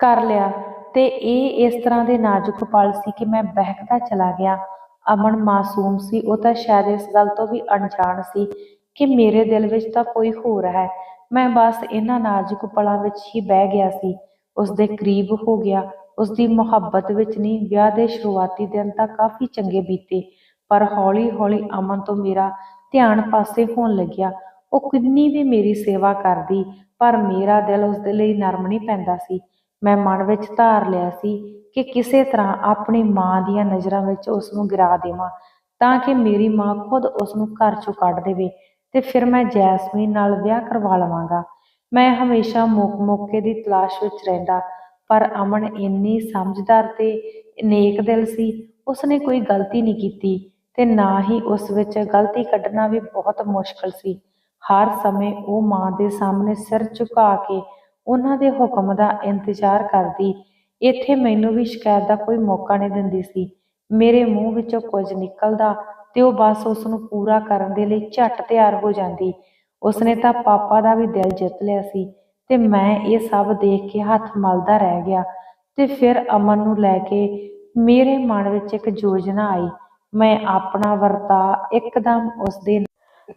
ਕਰ ਲਿਆ। ਤੇ ਇਹ ਇਸ ਤਰ੍ਹਾਂ ਦੇ ਨਾਜ਼ੁਕ ਪਲ ਸੀ ਕਿ ਮੈਂ ਬਹਿਕਦਾ ਚਲਾ ਗਿਆ। ਅਮਨ ਮਾਸੂਮ ਸੀ, ਉਹ ਤਾਂ ਸ਼ਾਇਦ ਇਸ ਗੱਲ ਤੋਂ ਵੀ ਅਣਜਾਣ ਸੀ ਕਿ ਮੇਰੇ ਦਿਲ ਵਿੱਚ ਤਾਂ ਕੋਈ ਹੋਰ ਹੈ। ਮੈਂ ਬਸ ਇਹਨਾਂ ਨਾਜ਼ੁਕ ਪਲਾਂ ਵਿੱਚ ਹੀ ਬਹਿ ਗਿਆ ਸੀ। ਉਸ ਦੇ ਕਰੀਬ ਹੋ ਗਿਆ। ਉਸ ਦੀ ਮੁਹੱਬਤ ਵਿੱਚ ਨਹੀਂ, ਵਿਆਹ ਦੇ ਸ਼ੁਰੂਆਤੀ ਦਿਨ ਤਾਂ ਕਾਫੀ ਚੰਗੇ ਬੀਤੇ, ਪਰ ਹੌਲੀ-ਹੌਲੀ ਅਮਨ ਤੋਂ ਮੇਰਾ ਧਿਆਨ ਪਾਸੇ ਹੋਣ ਲੱਗਿਆ। ਉਹ ਕਿੰਨੀ ਵੀ ਮੇਰੀ ਸੇਵਾ ਕਰਦੀ, ਪਰ ਮੇਰਾ ਦਿਲ ਉਸ ਦੇ ਲਈ ਨਰਮ ਨਹੀਂ ਪੈਂਦਾ ਸੀ। ਮੈਂ ਮਨ ਵਿੱਚ ਧਾਰ ਲਿਆ ਸੀ ਕਿ ਕਿਸੇ ਤਰ੍ਹਾਂ ਆਪਣੀ ਮਾਂ ਦੀਆਂ ਨਜ਼ਰਾਂ ਵਿੱਚ ਉਸ ਨੂੰ ਗਿਰਾ ਦੇਵਾਂ, ਤਾਂ ਕਿ ਮੇਰੀ ਮਾਂ ਖੁਦ ਉਸ ਨੂੰ ਘਰ ਚੋਂ ਕੱਢ ਦੇਵੇ ਤੇ ਫਿਰ ਮੈਂ ਜੈਸਮੀਨ ਨਾਲ ਵਿਆਹ ਕਰਵਾ ਲਵਾਂਗਾ। ਮੈਂ ਹਮੇਸ਼ਾ ਮੌਕ ਮੌਕੇ ਦੀ ਤਲਾਸ਼ ਵਿੱਚ ਰਹਿੰਦਾ, ਪਰ ਅਮਨ ਇੰਨੀ ਸਮਝਦਾਰ ਤੇ ਨੇਕ ਦਿਲ ਸੀ, ਉਸਨੇ ਕੋਈ ਗਲਤੀ ਨਹੀਂ ਕੀਤੀ ਤੇ ਨਾ ਹੀ ਉਸ ਵਿੱਚ ਗਲਤੀ ਕੱਢਣਾ ਵੀ ਬਹੁਤ ਮੁਸ਼ਕਲ ਸੀ। ਹਰ ਸਮੇਂ ਉਹ ਮਾਂ ਦੇ ਸਾਹਮਣੇ ਸਿਰ ਝੁਕਾ ਕੇ ਉਹਨਾਂ ਦੇ ਹੁਕਮ ਦਾ ਇੰਤਜ਼ਾਰ ਕਰਦੀ। ਇੱਥੇ ਮੈਨੂੰ ਵੀ ਸ਼ਿਕਾਇਤ ਦਾ ਕੋਈ ਮੌਕਾ ਨਹੀਂ ਦਿੰਦੀ ਸੀ। ਮੇਰੇ ਮੂੰਹ ਵਿੱਚੋਂ ਕੁਝ ਨਿਕਲਦਾ ਤੇ ਉਹ ਬਸ ਉਸ ਨੂੰ ਪੂਰਾ ਕਰਨ ਦੇ ਲਈ ਝੱਟ ਤਿਆਰ ਹੋ ਜਾਂਦੀ। ਉਸਨੇ ਤਾਂ ਪਾਪਾ ਦਾ ਵੀ ਦਿਲ ਜਿੱਤ ਲਿਆ ਸੀ ਤੇ ਮੈਂ ਇਹ ਸਭ ਦੇਖ ਕੇ ਹੱਥ ਮਲਦਾ ਰਹਿ ਗਿਆ ਤੇ ਫਿਰ ਅਮਨ ਨੂੰ ਲੈ ਕੇ ਮੇਰੇ ਮਨ ਵਿੱਚ ਇੱਕ ਯੋਜਨਾ ਆਈ। ਮੈਂ ਆਪਣਾ ਵਰਤਾ ਇੱਕਦਮ ਉਸ ਦੇ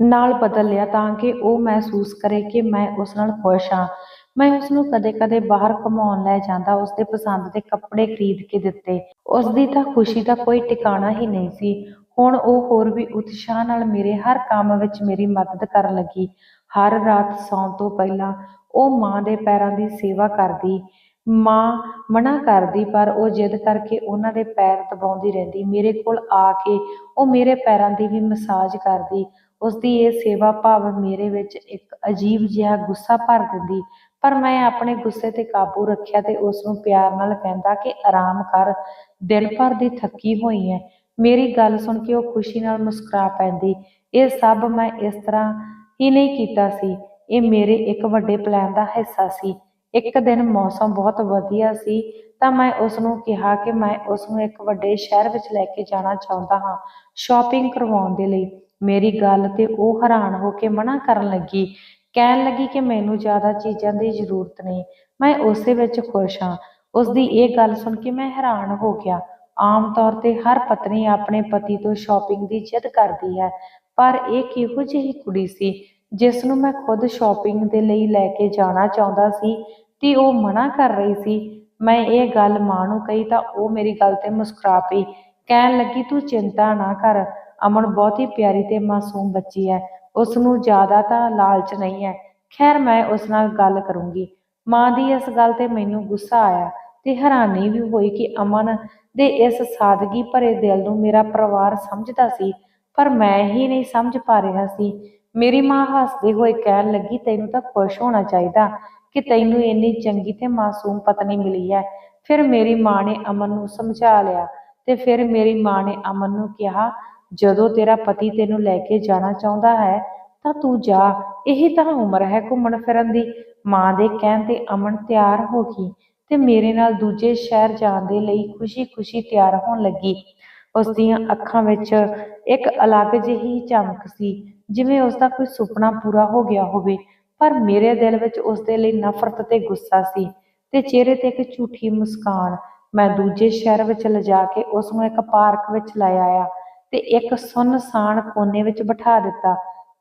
ਨਾਲ ਬਦਲ ਲਿਆ ਤਾਂ ਕਿ ਉਹ ਮਹਿਸੂਸ ਕਰੇ ਕਿ ਮੈਂ ਉਸ ਨਾਲ ਖੁਸ਼ ਹਾਂ। ਮੈਂ ਉਸ ਨੂੰ ਕਦੇ-ਕਦੇ ਬਾਹਰ ਘੁਮਾਉਣ ਲੈ ਜਾਂਦਾ ਉਸ ਦੇ ਪਸੰਦ ਦੇ ਕੱਪੜੇ ਖਰੀਦ ਕੇ ਦਿੱਤੇ। ਉਸ ਦੀ ਤਾਂ ਖੁਸ਼ੀ ਦਾ ਕੋਈ ਟਿਕਾਣਾ ਹੀ ਨਹੀਂ ਸੀ। ਹੁਣ ਉਹ ਹੋਰ ਵੀ ਉਤਸ਼ਾਹ ਨਾਲ ਮੇਰੇ ਹਰ ਕੰਮ ਵਿੱਚ ਮੇਰੀ ਮਦਦ ਕਰਨ ਲੱਗੀ। ਹਰ ਰਾਤ ਸੌਣ ਤੋਂ ਪਹਿਲਾਂ ਉਹ ਮਾਂ ਦੇ ਪੈਰਾਂ ਦੀ ਸੇਵਾ ਕਰਦੀ, ਮਾਂ ਮਨਾ ਕਰਦੀ, ਪਰ ਉਹ ਜਿੱਦ ਕਰਕੇ ਉਹਨਾਂ ਦੇ ਪੈਰ ਦਬਾਉਂਦੀ ਰਹਿੰਦੀ। ਮੇਰੇ ਕੋਲ ਆ ਕੇ ਉਹ ਮੇਰੇ ਪੈਰਾਂ ਦੀ ਵੀ ਮਸਾਜ ਕਰਦੀ। ਉਸ ਦੀ ਇਹ ਸੇਵਾ ਭਾਵ ਮੇਰੇ ਵਿੱਚ ਇੱਕ ਅਜੀਬ ਜਿਹਾ ਗੁੱਸਾ ਭਰ ਦਿੰਦੀ। ਪਰ ਮੈਂ ਆਪਣੇ ਗੁੱਸੇ ਤੇ ਕਾਬੂ ਰੱਖਿਆ ਤੇ ਉਸ ਨੂੰ ਪਿਆਰ ਨਾਲ ਕਹਿੰਦਾ ਕਿ ਆਰਾਮ ਕਰ, ਦਿਨ ਭਰ ਦੀ ਥੱਕੀ ਹੋਈ ਹੈ ਮੇਰੀ ਗੱਲ ਸੁਣ ਕੇ ਉਹ ਖੁਸ਼ੀ ਨਾਲ ਮੁਸਕਰਾ ਪੈਂਦੀ। ਇਹ ਸਭ ਮੈਂ ਇਸ ਤਰ੍ਹਾਂ ਹੀ ਨਹੀਂ ਕੀਤਾ ਸੀ। ਇਹ ਮੇਰੇ ਇੱਕ ਵੱਡੇ ਪਲਾਨ ਦਾ ਹਿੱਸਾ ਸੀ। ਇੱਕ ਦਿਨ ਮੌਸਮ ਬਹੁਤ ਵਧੀਆ ਸੀ ਤਾਂ ਮੈਂ ਉਸ ਨੂੰ ਕਿਹਾ ਕਿ ਮੈਂ ਉਸ ਨੂੰ ਇੱਕ ਵੱਡੇ ਸ਼ਹਿਰ ਵਿੱਚ ਲੈ ਕੇ ਜਾਣਾ ਚਾਹੁੰਦਾ ਹਾਂ ਸ਼ਾਪਿੰਗ ਕਰਵਾਉਣ ਦੇ ਲਈ। ਮੇਰੀ ਗੱਲ ਤੇ ਉਹ ਹੈਰਾਨ ਹੋ ਕੇ ਮਨਾ ਕਰਨ ਲੱਗੀ। ਕਹਿਣ ਲੱਗੀ ਕਿ ਮੈਨੂੰ ਜ਼ਿਆਦਾ ਚੀਜ਼ਾਂ ਦੀ ਜ਼ਰੂਰਤ ਨਹੀਂ। ਮੈਂ ਉਸੇ ਵਿੱਚ ਖੁਸ਼ ਹਾਂ। ਉਸ ਦੀ ਇਹ ਗੱਲ ਸੁਣ ਕੇ ਮੈਂ ਹੈਰਾਨ ਹੋ ਗਿਆ। ਆਮ ਤੌਰ ਤੇ ਹਰ ਪਤਨੀ ਆਪਣੇ ਪਤੀ ਤੋਂ ਸ਼ਾਪਿੰਗ ਦੀ ਜਿੱਦ ਕਰਦੀ ਹੈ, ਪਰ ਇਹ ਕਿਹੋ ਜਿਹੀ ਕੁੜੀ ਸੀ ਜਿਸ ਨੂੰ ਮੈਂ ਖੁਦ ਸ਼ਾਪਿੰਗ ਦੇ ਲਈ ਲੈ ਕੇ ਜਾਣਾ ਚਾਹੁੰਦਾ ਸੀ ਤੇ ਉਹ ਮਨਾ ਕਰ ਰਹੀ ਸੀ? ਮੈਂ ਇਹ ਗੱਲ ਮਾਂ ਨੂੰ ਕਹੀ ਤਾਂ ਉਹ ਮੇਰੀ ਗੱਲ ਤੇ ਮੁਸਕਰਾ ਪਈ। ਕਹਿਣ ਲੱਗੀ, ਤੂੰ ਚਿੰਤਾ ਨਾ ਕਰ। ਅਮਨ ਬਹੁਤ ਹੀ ਪਿਆਰੀ ਤੇ ਮਾਸੂਮ ਬੱਚੀ ਹੈ। ਉਸ ਨੂੰ ਜ਼ਿਆਦਾ ਤਾਂ ਲਾਲਚ ਨਹੀਂ ਹੈ। ਖੈਰ, ਮੈਂ ਉਸ ਨਾਲ ਗੱਲ ਕਰੂੰਗੀ। ਮਾਂ ਦੀ ਇਸ ਗੱਲ ਤੇ ਮੈਨੂੰ ਗੁੱਸਾ ਆਇਆ ਤੇ ਹੈਰਾਨੀ ਵੀ ਹੋਈ ਕਿ ਅਮਨ ਦੇ ਇਸ ਸਾਦਗੀ ਭਰੇ ਦਿਲ ਨੂੰ ਮੇਰਾ ਪਰਿਵਾਰ ਸਮਝਦਾ ਸੀ, ਪਰ ਮੈਂ ਹੀ ਨਹੀਂ ਸਮਝ ਪਾ ਰਿਹਾ ਸੀ। ਮੇਰੀ ਮਾਂ ਹੱਸਦੇ ਹੋਏ ਕਹਿਣ ਲੱਗੀ, ਤੈਨੂੰ ਤਾਂ ਖੁਸ਼ ਹੋਣਾ ਚਾਹੀਦਾ ਕਿ ਤੈਨੂੰ ਇੰਨੀ ਚੰਗੀ ਤੇ ਮਾਸੂਮ ਪਤਨੀ ਮਿਲੀ ਹੈ। ਫਿਰ ਮੇਰੀ ਮਾਂ ਨੇ ਅਮਨ ਨੂੰ ਸਮਝਾ ਲਿਆ ਤੇ ਫਿਰ ਮੇਰੀ ਮਾਂ ਨੇ ਅਮਨ ਨੂੰ ਕਿਹਾ ਜਦੋਂ ਤੇਰਾ ਪਤੀ ਤੈਨੂੰ ਲੈ ਕੇ ਜਾਣਾ ਚਾਹੁੰਦਾ ਹੈ, ਤਾਂ ਤੂੰ ਜਾ। ਇਹੀ ਤਾਂ ਉਮਰ ਹੈ ਘੁੰਮਣ ਫਿਰਨ ਦੀ। ਮਾਂ ਦੇ ਕਹਿਣ ਤੇ ਅਮਨ ਤਿਆਰ ਹੋ ਗਈ ਤੇ ਮੇਰੇ ਨਾਲ ਦੂਜੇ ਸ਼ਹਿਰ ਜਾਣ ਦੇ ਲਈ ਖੁਸ਼ੀ-ਖੁਸ਼ੀ ਤਿਆਰ ਹੋਣ ਲੱਗੀ। ਉਸ ਦੀਆਂ ਅੱਖਾਂ ਵਿੱਚ ਇੱਕ ਅਲੱਗ ਜਿਹੀ ਚਮਕ ਸੀ, ਜਿਵੇਂ ਉਸ ਦਾ ਕੋਈ ਸੁਪਨਾ ਪੂਰਾ ਹੋ ਗਿਆ ਹੋਵੇ। ਪਰ ਮੇਰੇ ਦਿਲ ਵਿੱਚ ਉਸ ਦੇ ਲਈ ਨਫ਼ਰਤ ਤੇ ਗੁੱਸਾ ਸੀ ਤੇ ਚਿਹਰੇ ਤੇ ਇੱਕ ਝੂਠੀ ਮੁਸਕਾਨ। ਮੈਂ ਦੂਜੇ ਸ਼ਹਿਰ ਵਿੱਚ ਲਿਜਾ ਕੇ ਉਸ ਨੂੰ ਇੱਕ ਪਾਰਕ ਵਿੱਚ ਲੈ ਆਇਆ। ਤੇ ਇੱਕ ਸੁੰਨਸਾਨ ਕੋਨੇ ਵਿੱਚ ਬਿਠਾ ਦਿੱਤਾ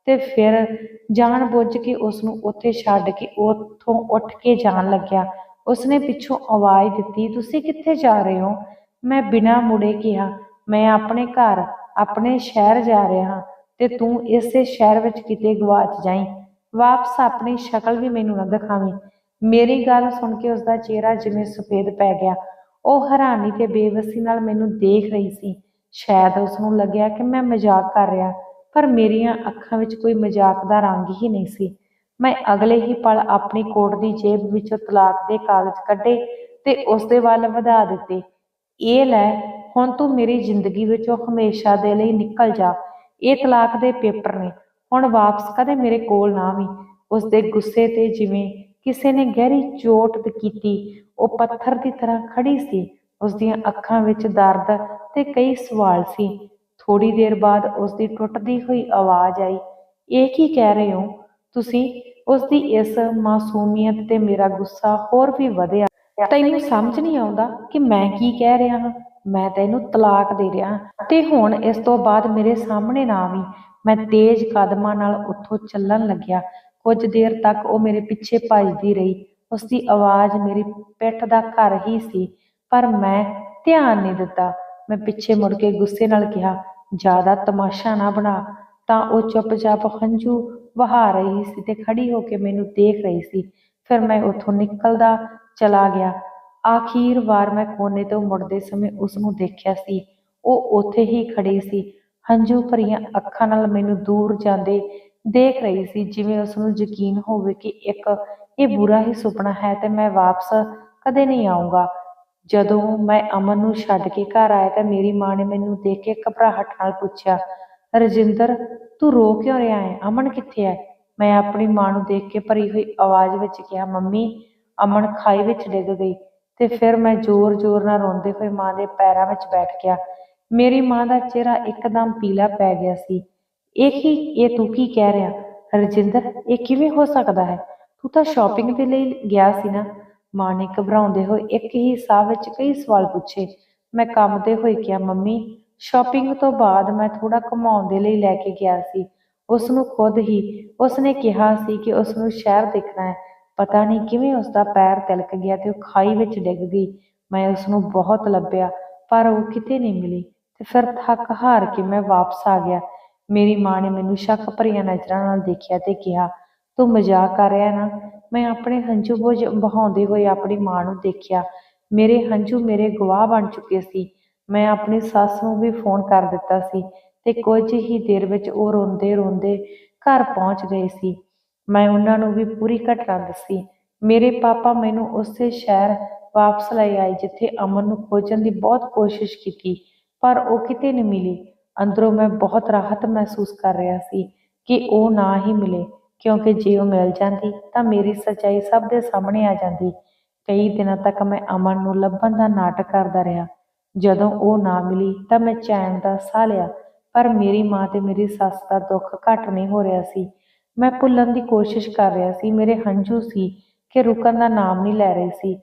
ਤੇ ਫਿਰ ਜਾਣ ਬੁੱਝ ਕੇ ਉਸ ਨੂੰ ਉੱਥੇ ਛੱਡ ਕੇ ਉੱਥੋਂ ਉੱਠ ਕੇ ਜਾਣ ਲੱਗਿਆ। ਉਸਨੇ ਪਿੱਛੋਂ ਆਵਾਜ਼ ਦਿੱਤੀ, ਤੁਸੀਂ ਕਿੱਥੇ ਜਾ ਰਹੇ ਹੋ? ਮੈਂ ਬਿਨਾਂ ਮੁੜੇ ਕਿਹਾ, ਮੈਂ ਆਪਣੇ ਘਰ, ਆਪਣੇ ਸ਼ਹਿਰ ਜਾ ਰਿਹਾ ਹਾਂ ਤੇ ਤੂੰ ਇਸੇ ਸ਼ਹਿਰ ਵਿੱਚ ਕਿਤੇ ਗਵਾਚ ਜਾਈਂ। ਵਾਪਸ ਆਪਣੀ ਸ਼ਕਲ ਵੀ ਮੈਨੂੰ ਨਾ ਦਿਖਾਵੀਂ। ਮੇਰੀ ਗੱਲ ਸੁਣ ਕੇ ਉਸਦਾ ਚਿਹਰਾ ਜਿਵੇਂ ਸਫੇਦ ਪੈ ਗਿਆ। ਉਹ ਹੈਰਾਨੀ ਤੇ ਬੇਵਸੀ ਨਾਲ ਮੈਨੂੰ ਦੇਖ ਰਹੀ ਸੀ। ਸ਼ਾਇਦ ਉਸ ਨੂੰ ਲੱਗਿਆ ਕਿ ਮੈਂ ਮਜ਼ਾਕ ਕਰ ਰਿਹਾ, ਪਰ ਮੇਰੀਆਂ ਅੱਖਾਂ ਵਿੱਚ ਕੋਈ ਮਜ਼ਾਕ ਦਾ ਰੰਗ ਹੀ ਨਹੀਂ ਸੀ। ਮੈਂ ਅਗਲੇ ਹੀ ਪਲ ਆਪਣੀ ਕੋਟ ਦੀ ਜੇਬ ਵਿੱਚੋਂ ਤਲਾਕ ਦੇ ਕਾਗਜ਼ ਕੱਢੇ ਤੇ ਉਸ ਦੇ ਵੱਲ ਵਧਾ ਦਿੱਤੇ। ਇਹ ਲੈ, ਹੁਣ ਤੂੰ ਮੇਰੀ ਜ਼ਿੰਦਗੀ ਵਿੱਚੋਂ ਹਮੇਸ਼ਾ ਦੇ ਲਈ ਨਿਕਲ ਜਾ। ਇਹ ਤਲਾਕ ਦੇ ਪੇਪਰ ਨੇ। ਹੁਣ ਵਾਪਸ ਕਦੇ ਮੇਰੇ ਕੋਲ ਨਾ ਆਵੀਂ। ਉਸ ਦੇ ਗੁੱਸੇ ਤੇ ਜਿਵੇਂ ਕਿਸੇ ਨੇ ਗਹਿਰੀ ਚੋਟ ਕੀਤੀ, ਉਹ ਪੱਥਰ ਦੀ ਤਰ੍ਹਾਂ ਖੜੀ ਸੀ। ਉਸ ਦੀਆਂ ਅੱਖਾਂ ਵਿੱਚ ਦਰਦ ਤੇ ਕਈ ਸਵਾਲ ਸੀ। ਥੋੜੀ ਦੇਰ ਬਾਅਦ ਉਸ ਦੀ ਟੁੱਟਦੀ ਹੋਈ ਆਵਾਜ਼ ਆਈ, ਇਹ ਕੀ ਕਹਿ ਰਹੇ ਹੋ? ਤੁਸੀਂ ਉਸ ਦੀ ਇਸ ਮਾਸੂਮੀਅਤ ਤੇ ਮੇਰਾ ਗੁੱਸਾ ਹੋਰ ਵੀ ਵਧਿਆ। ਤੈਨੂੰ ਸਮਝ ਨਹੀਂ ਆਉਂਦਾ ਕਿ ਮੈਂ ਕੀ ਕਹਿ ਰਿਹਾ ਹਾਂ। ਮੈਂ ਤੈਨੂੰ ਤਲਾਕ ਦੇ ਰਿਹਾ ਤੇ ਹੁਣ ਇਸ ਤੋਂ ਬਾਅਦ ਮੇਰੇ ਸਾਹਮਣੇ ਨਾ ਆਵੀਂ। ਮੈਂ ਤੇਜ਼ ਕਦਮਾਂ ਨਾਲ ਉੱਥੋਂ ਚੱਲਣ ਲੱਗਿਆ। ਕੁਝ ਦੇਰ ਤੱਕ ਉਹ ਮੇਰੇ ਪਿੱਛੇ ਭੱਜਦੀ ਰਹੀ। ਉਸ ਦੀ ਆਵਾਜ਼ ਮੇਰੀ ਪਿੱਠ ਦਾ ਘਰ ਹੀ ਸੀ, ਪਰ ਮੈਂ ਧਿਆਨ ਨਹੀਂ ਦਿੱਤਾ। ਮੈਂ ਪਿੱਛੇ ਮੁੜ ਕੇ ਗੁੱਸੇ ਨਾਲ ਕਿਹਾ, ਜ਼ਿਆਦਾ ਤਮਾਸ਼ਾ ਨਾ ਬਣਾ। ਤਾਂ ਉਹ ਚੁੱਪਚਾਪ ਹੰਝੂ ਵਹਾ ਰਹੀ ਸੀ ਤੇ ਖੜੀ ਹੋ ਕੇ ਮੈਨੂੰ ਦੇਖ ਰਹੀ ਸੀ। ਫਿਰ ਮੈਂ ਉੱਥੋਂ ਨਿਕਲਦਾ ਚਲਾ ਗਿਆ। ਆਖੀਰ ਵਾਰ ਮੈਂ ਕੋਨੇ ਤੋਂ ਮੁੜਦੇ ਸਮੇਂ ਉਸ ਨੂੰ ਦੇਖਿਆ ਸੀ। ਉਹ ਉੱਥੇ ਹੀ ਖੜੀ ਸੀ। ਹੰਝੂ ਭਰੀਆਂ ਅੱਖਾਂ ਨਾਲ ਮੈਨੂੰ ਦੂਰ ਜਾਂਦੇ ਦੇਖ ਰਹੀ ਸੀ, ਜਿਵੇਂ ਉਸ ਨੂੰ ਯਕੀਨ ਹੋਵੇ ਕਿ ਇੱਕ, ਇਹ ਬੁਰਾ ਹੀ ਸੁਪਨਾ ਹੈ ਤੇ ਮੈਂ ਵਾਪਸ ਕਦੇ ਨਹੀਂ ਆਉਂਗਾ ਜਦੋਂ ਮੈਂ ਅਮਨ ਨੂੰ ਛੱਡ ਕੇ ਘਰ ਆਇਆ ਤਾਂ ਮੇਰੀ ਮਾਂ ਨੇ ਮੈਨੂੰ ਦੇਖ ਕੇ ਘਬਰਾਹਟ ਨਾਲ ਪੁੱਛਿਆ, ਰਜਿੰਦਰ, ਤੂੰ ਰੋ ਕਿਉਂ ਰਿਹਾ ਹੈ? ਅਮਨ ਕਿੱਥੇ ਹੈ? ਮੈਂ ਆਪਣੀ ਮਾਂ ਨੂੰ ਦੇਖ ਕੇ ਭਰੀ ਹੋਈ ਆਵਾਜ਼ ਵਿੱਚ ਕਿਹਾ, ਮੰਮੀ, ਅਮਨ ਖਾਈ ਵਿੱਚ ਡਿੱਗ ਗਈ। ਤੇ ਫਿਰ ਮੈਂ ਜ਼ੋਰ-ਜ਼ੋਰ ਨਾਲ ਰੋਂਦੇ ਹੋਏ ਮਾਂ ਦੇ ਪੈਰਾਂ ਵਿੱਚ ਬੈਠ ਗਿਆ। ਮੇਰੀ ਮਾਂ ਦਾ ਚਿਹਰਾ ਇੱਕਦਮ ਪੀਲਾ ਪੈ ਗਿਆ ਸੀ। ਇਹ ਕੀ? ਇਹ ਤੂੰ ਕੀ ਕਹਿ ਰਿਹਾ? ਰਜਿੰਦਰ, ਇਹ ਕਿਵੇਂ ਹੋ ਸਕਦਾ ਹੈ? ਤੂੰ ਤਾਂ ਸ਼ਾਪਿੰਗ ਦੇ ਲਈ ਗਿਆ ਸੀ ਨਾ? ਮਾਂ ਨੇ ਘਬਰਾਉਂਦੇ ਹੋਏ ਇੱਕ ਹੀ ਸਾਹ ਵਿੱਚ ਕਈ ਸਵਾਲ ਪੁੱਛੇ। ਮੈਂ ਕੰਮ ਕੰਬਦੇ ਹੋਏ ਕਿਹਾ, ਮੰਮੀ ਸ਼ਾਪਿੰਗ ਤੋਂ ਬਾਅਦ ਮੈਂ ਥੋੜਾ ਘੁਮਾਉਣ ਦੇ ਲਈ ਲੈ ਕੇ ਗਿਆ ਸੀ। ਉਸ ਨੂੰ ਖੁਦ ਹੀ ਉਸ ਨੇ ਕਿਹਾ ਸੀ ਕਿ ਉਸ ਨੂੰ ਸ਼ਹਿਰ ਦੇਖਣਾ ਹੈ। ਪਤਾ ਨਹੀਂ ਕਿਵੇਂ ਉਸ ਦਾ ਪੈਰ ਤਿਲਕ ਗਿਆ ਤੇ ਉਹ ਖਾਈ ਵਿੱਚ ਡਿੱਗ ਗਈ। ਮੈਂ ਉਸ ਨੂੰ ਬਹੁਤ ਲੱਭਿਆ, ਪਰ ਉਹ ਕਿਤੇ ਨਹੀਂ ਮਿਲੀ ਤੇ ਫਿਰ ਥੱਕ ਹਾਰ ਕੇ ਮੈਂ ਵਾਪਸ ਆ ਗਿਆ। ਮੇਰੀ ਮਾਂ ਨੇ ਮੈਨੂੰ ਸ਼ੱਕ ਭਰੀਆਂ ਨਜ਼ਰਾਂ ਨਾਲ ਦੇਖਿਆ ਤੇ ਕਿਹਾ, ਤੂੰ ਮਜ਼ਾਕ ਕਰ ਰਿਹਾ ਨਾ? ਮੈਂ ਆਪਣੇ ਹੰਝੂ ਬੁਝ ਬਹਾਉਂਦੇ ਹੋਏ ਆਪਣੀ ਮਾਂ ਨੂੰ ਦੇਖਿਆ। ਮੇਰੇ ਹੰਝੂ ਮੇਰੇ ਗਵਾਹ ਬਣ ਚੁੱਕੇ ਸੀ। ਮੈਂ ਆਪਣੀ ਸੱਸ ਨੂੰ ਵੀ ਫੋਨ ਕਰ ਦਿੱਤਾ ਸੀ ਤੇ ਕੁਝ ਹੀ ਦੇਰ ਵਿੱਚ ਉਹ ਰੋਂਦੇ ਰੋਂਦੇ ਘਰ ਪਹੁੰਚ ਗਏ ਸੀ। ਮੈਂ ਉਹਨਾਂ ਨੂੰ ਵੀ ਪੂਰੀ ਘਟਨਾ ਦੱਸੀ। ਮੇਰੇ ਪਾਪਾ ਮੈਨੂੰ ਉਸੇ ਸ਼ਹਿਰ ਵਾਪਸ ਲੈ ਆਏ ਜਿੱਥੇ ਅਮਨ ਨੂੰ ਖੋਜਣ ਦੀ ਬਹੁਤ ਕੋਸ਼ਿਸ਼ ਕੀਤੀ, ਪਰ ਉਹ ਕਿਤੇ ਨਹੀਂ ਮਿਲੀ। ਅੰਦਰੋਂ ਮੈਂ ਬਹੁਤ ਰਾਹਤ ਮਹਿਸੂਸ ਕਰ ਰਿਹਾ ਸੀ ਕਿ ਉਹ ਨਾ ਹੀ ਮਿਲੇ। ਕਿਉਂਕਿ ਜੇ ਉਹ ਮਿਲ ਜਾਂਦੀ ਤਾਂ ਮੇਰੀ ਸੱਚਾਈ ਸਭ ਦੇ ਸਾਹਮਣੇ ਆ ਜਾਂਦੀ। ਕਈ ਦਿਨਾਂ ਤੱਕ ਮੈਂ ਅਮਨ ਨੂੰ ਲੱਭਣ ਦਾ ਨਾਟਕ ਕਰਦਾ ਰਿਹਾ। ਜਦੋਂ ਉਹ ਨਾ ਮਿਲੀ ਤਾਂ ਮੈਂ ਚੈਨ ਦਾ ਸਾਹ ਲਿਆ ਪਰ ਮੇਰੀ ਮਾਂ ਤੇ ਮੇਰੀ ਸੱਸ ਦਾ ਦੁੱਖ ਘੱਟ ਨਹੀਂ ਹੋ ਰਿਹਾ ਸੀ। ਮੈਂ ਭੁੱਲਣ ਦੀ ਕੋਸ਼ਿਸ਼ ਕਰ ਰਿਹਾ ਸੀ। ਮੇਰੇ ਹੰਝੂ ਸੀ ਕਿ ਰੁਕਣ ਦਾ ਨਾਮ ਨਹੀਂ ਲੈ ਰਹੇ ਸੀ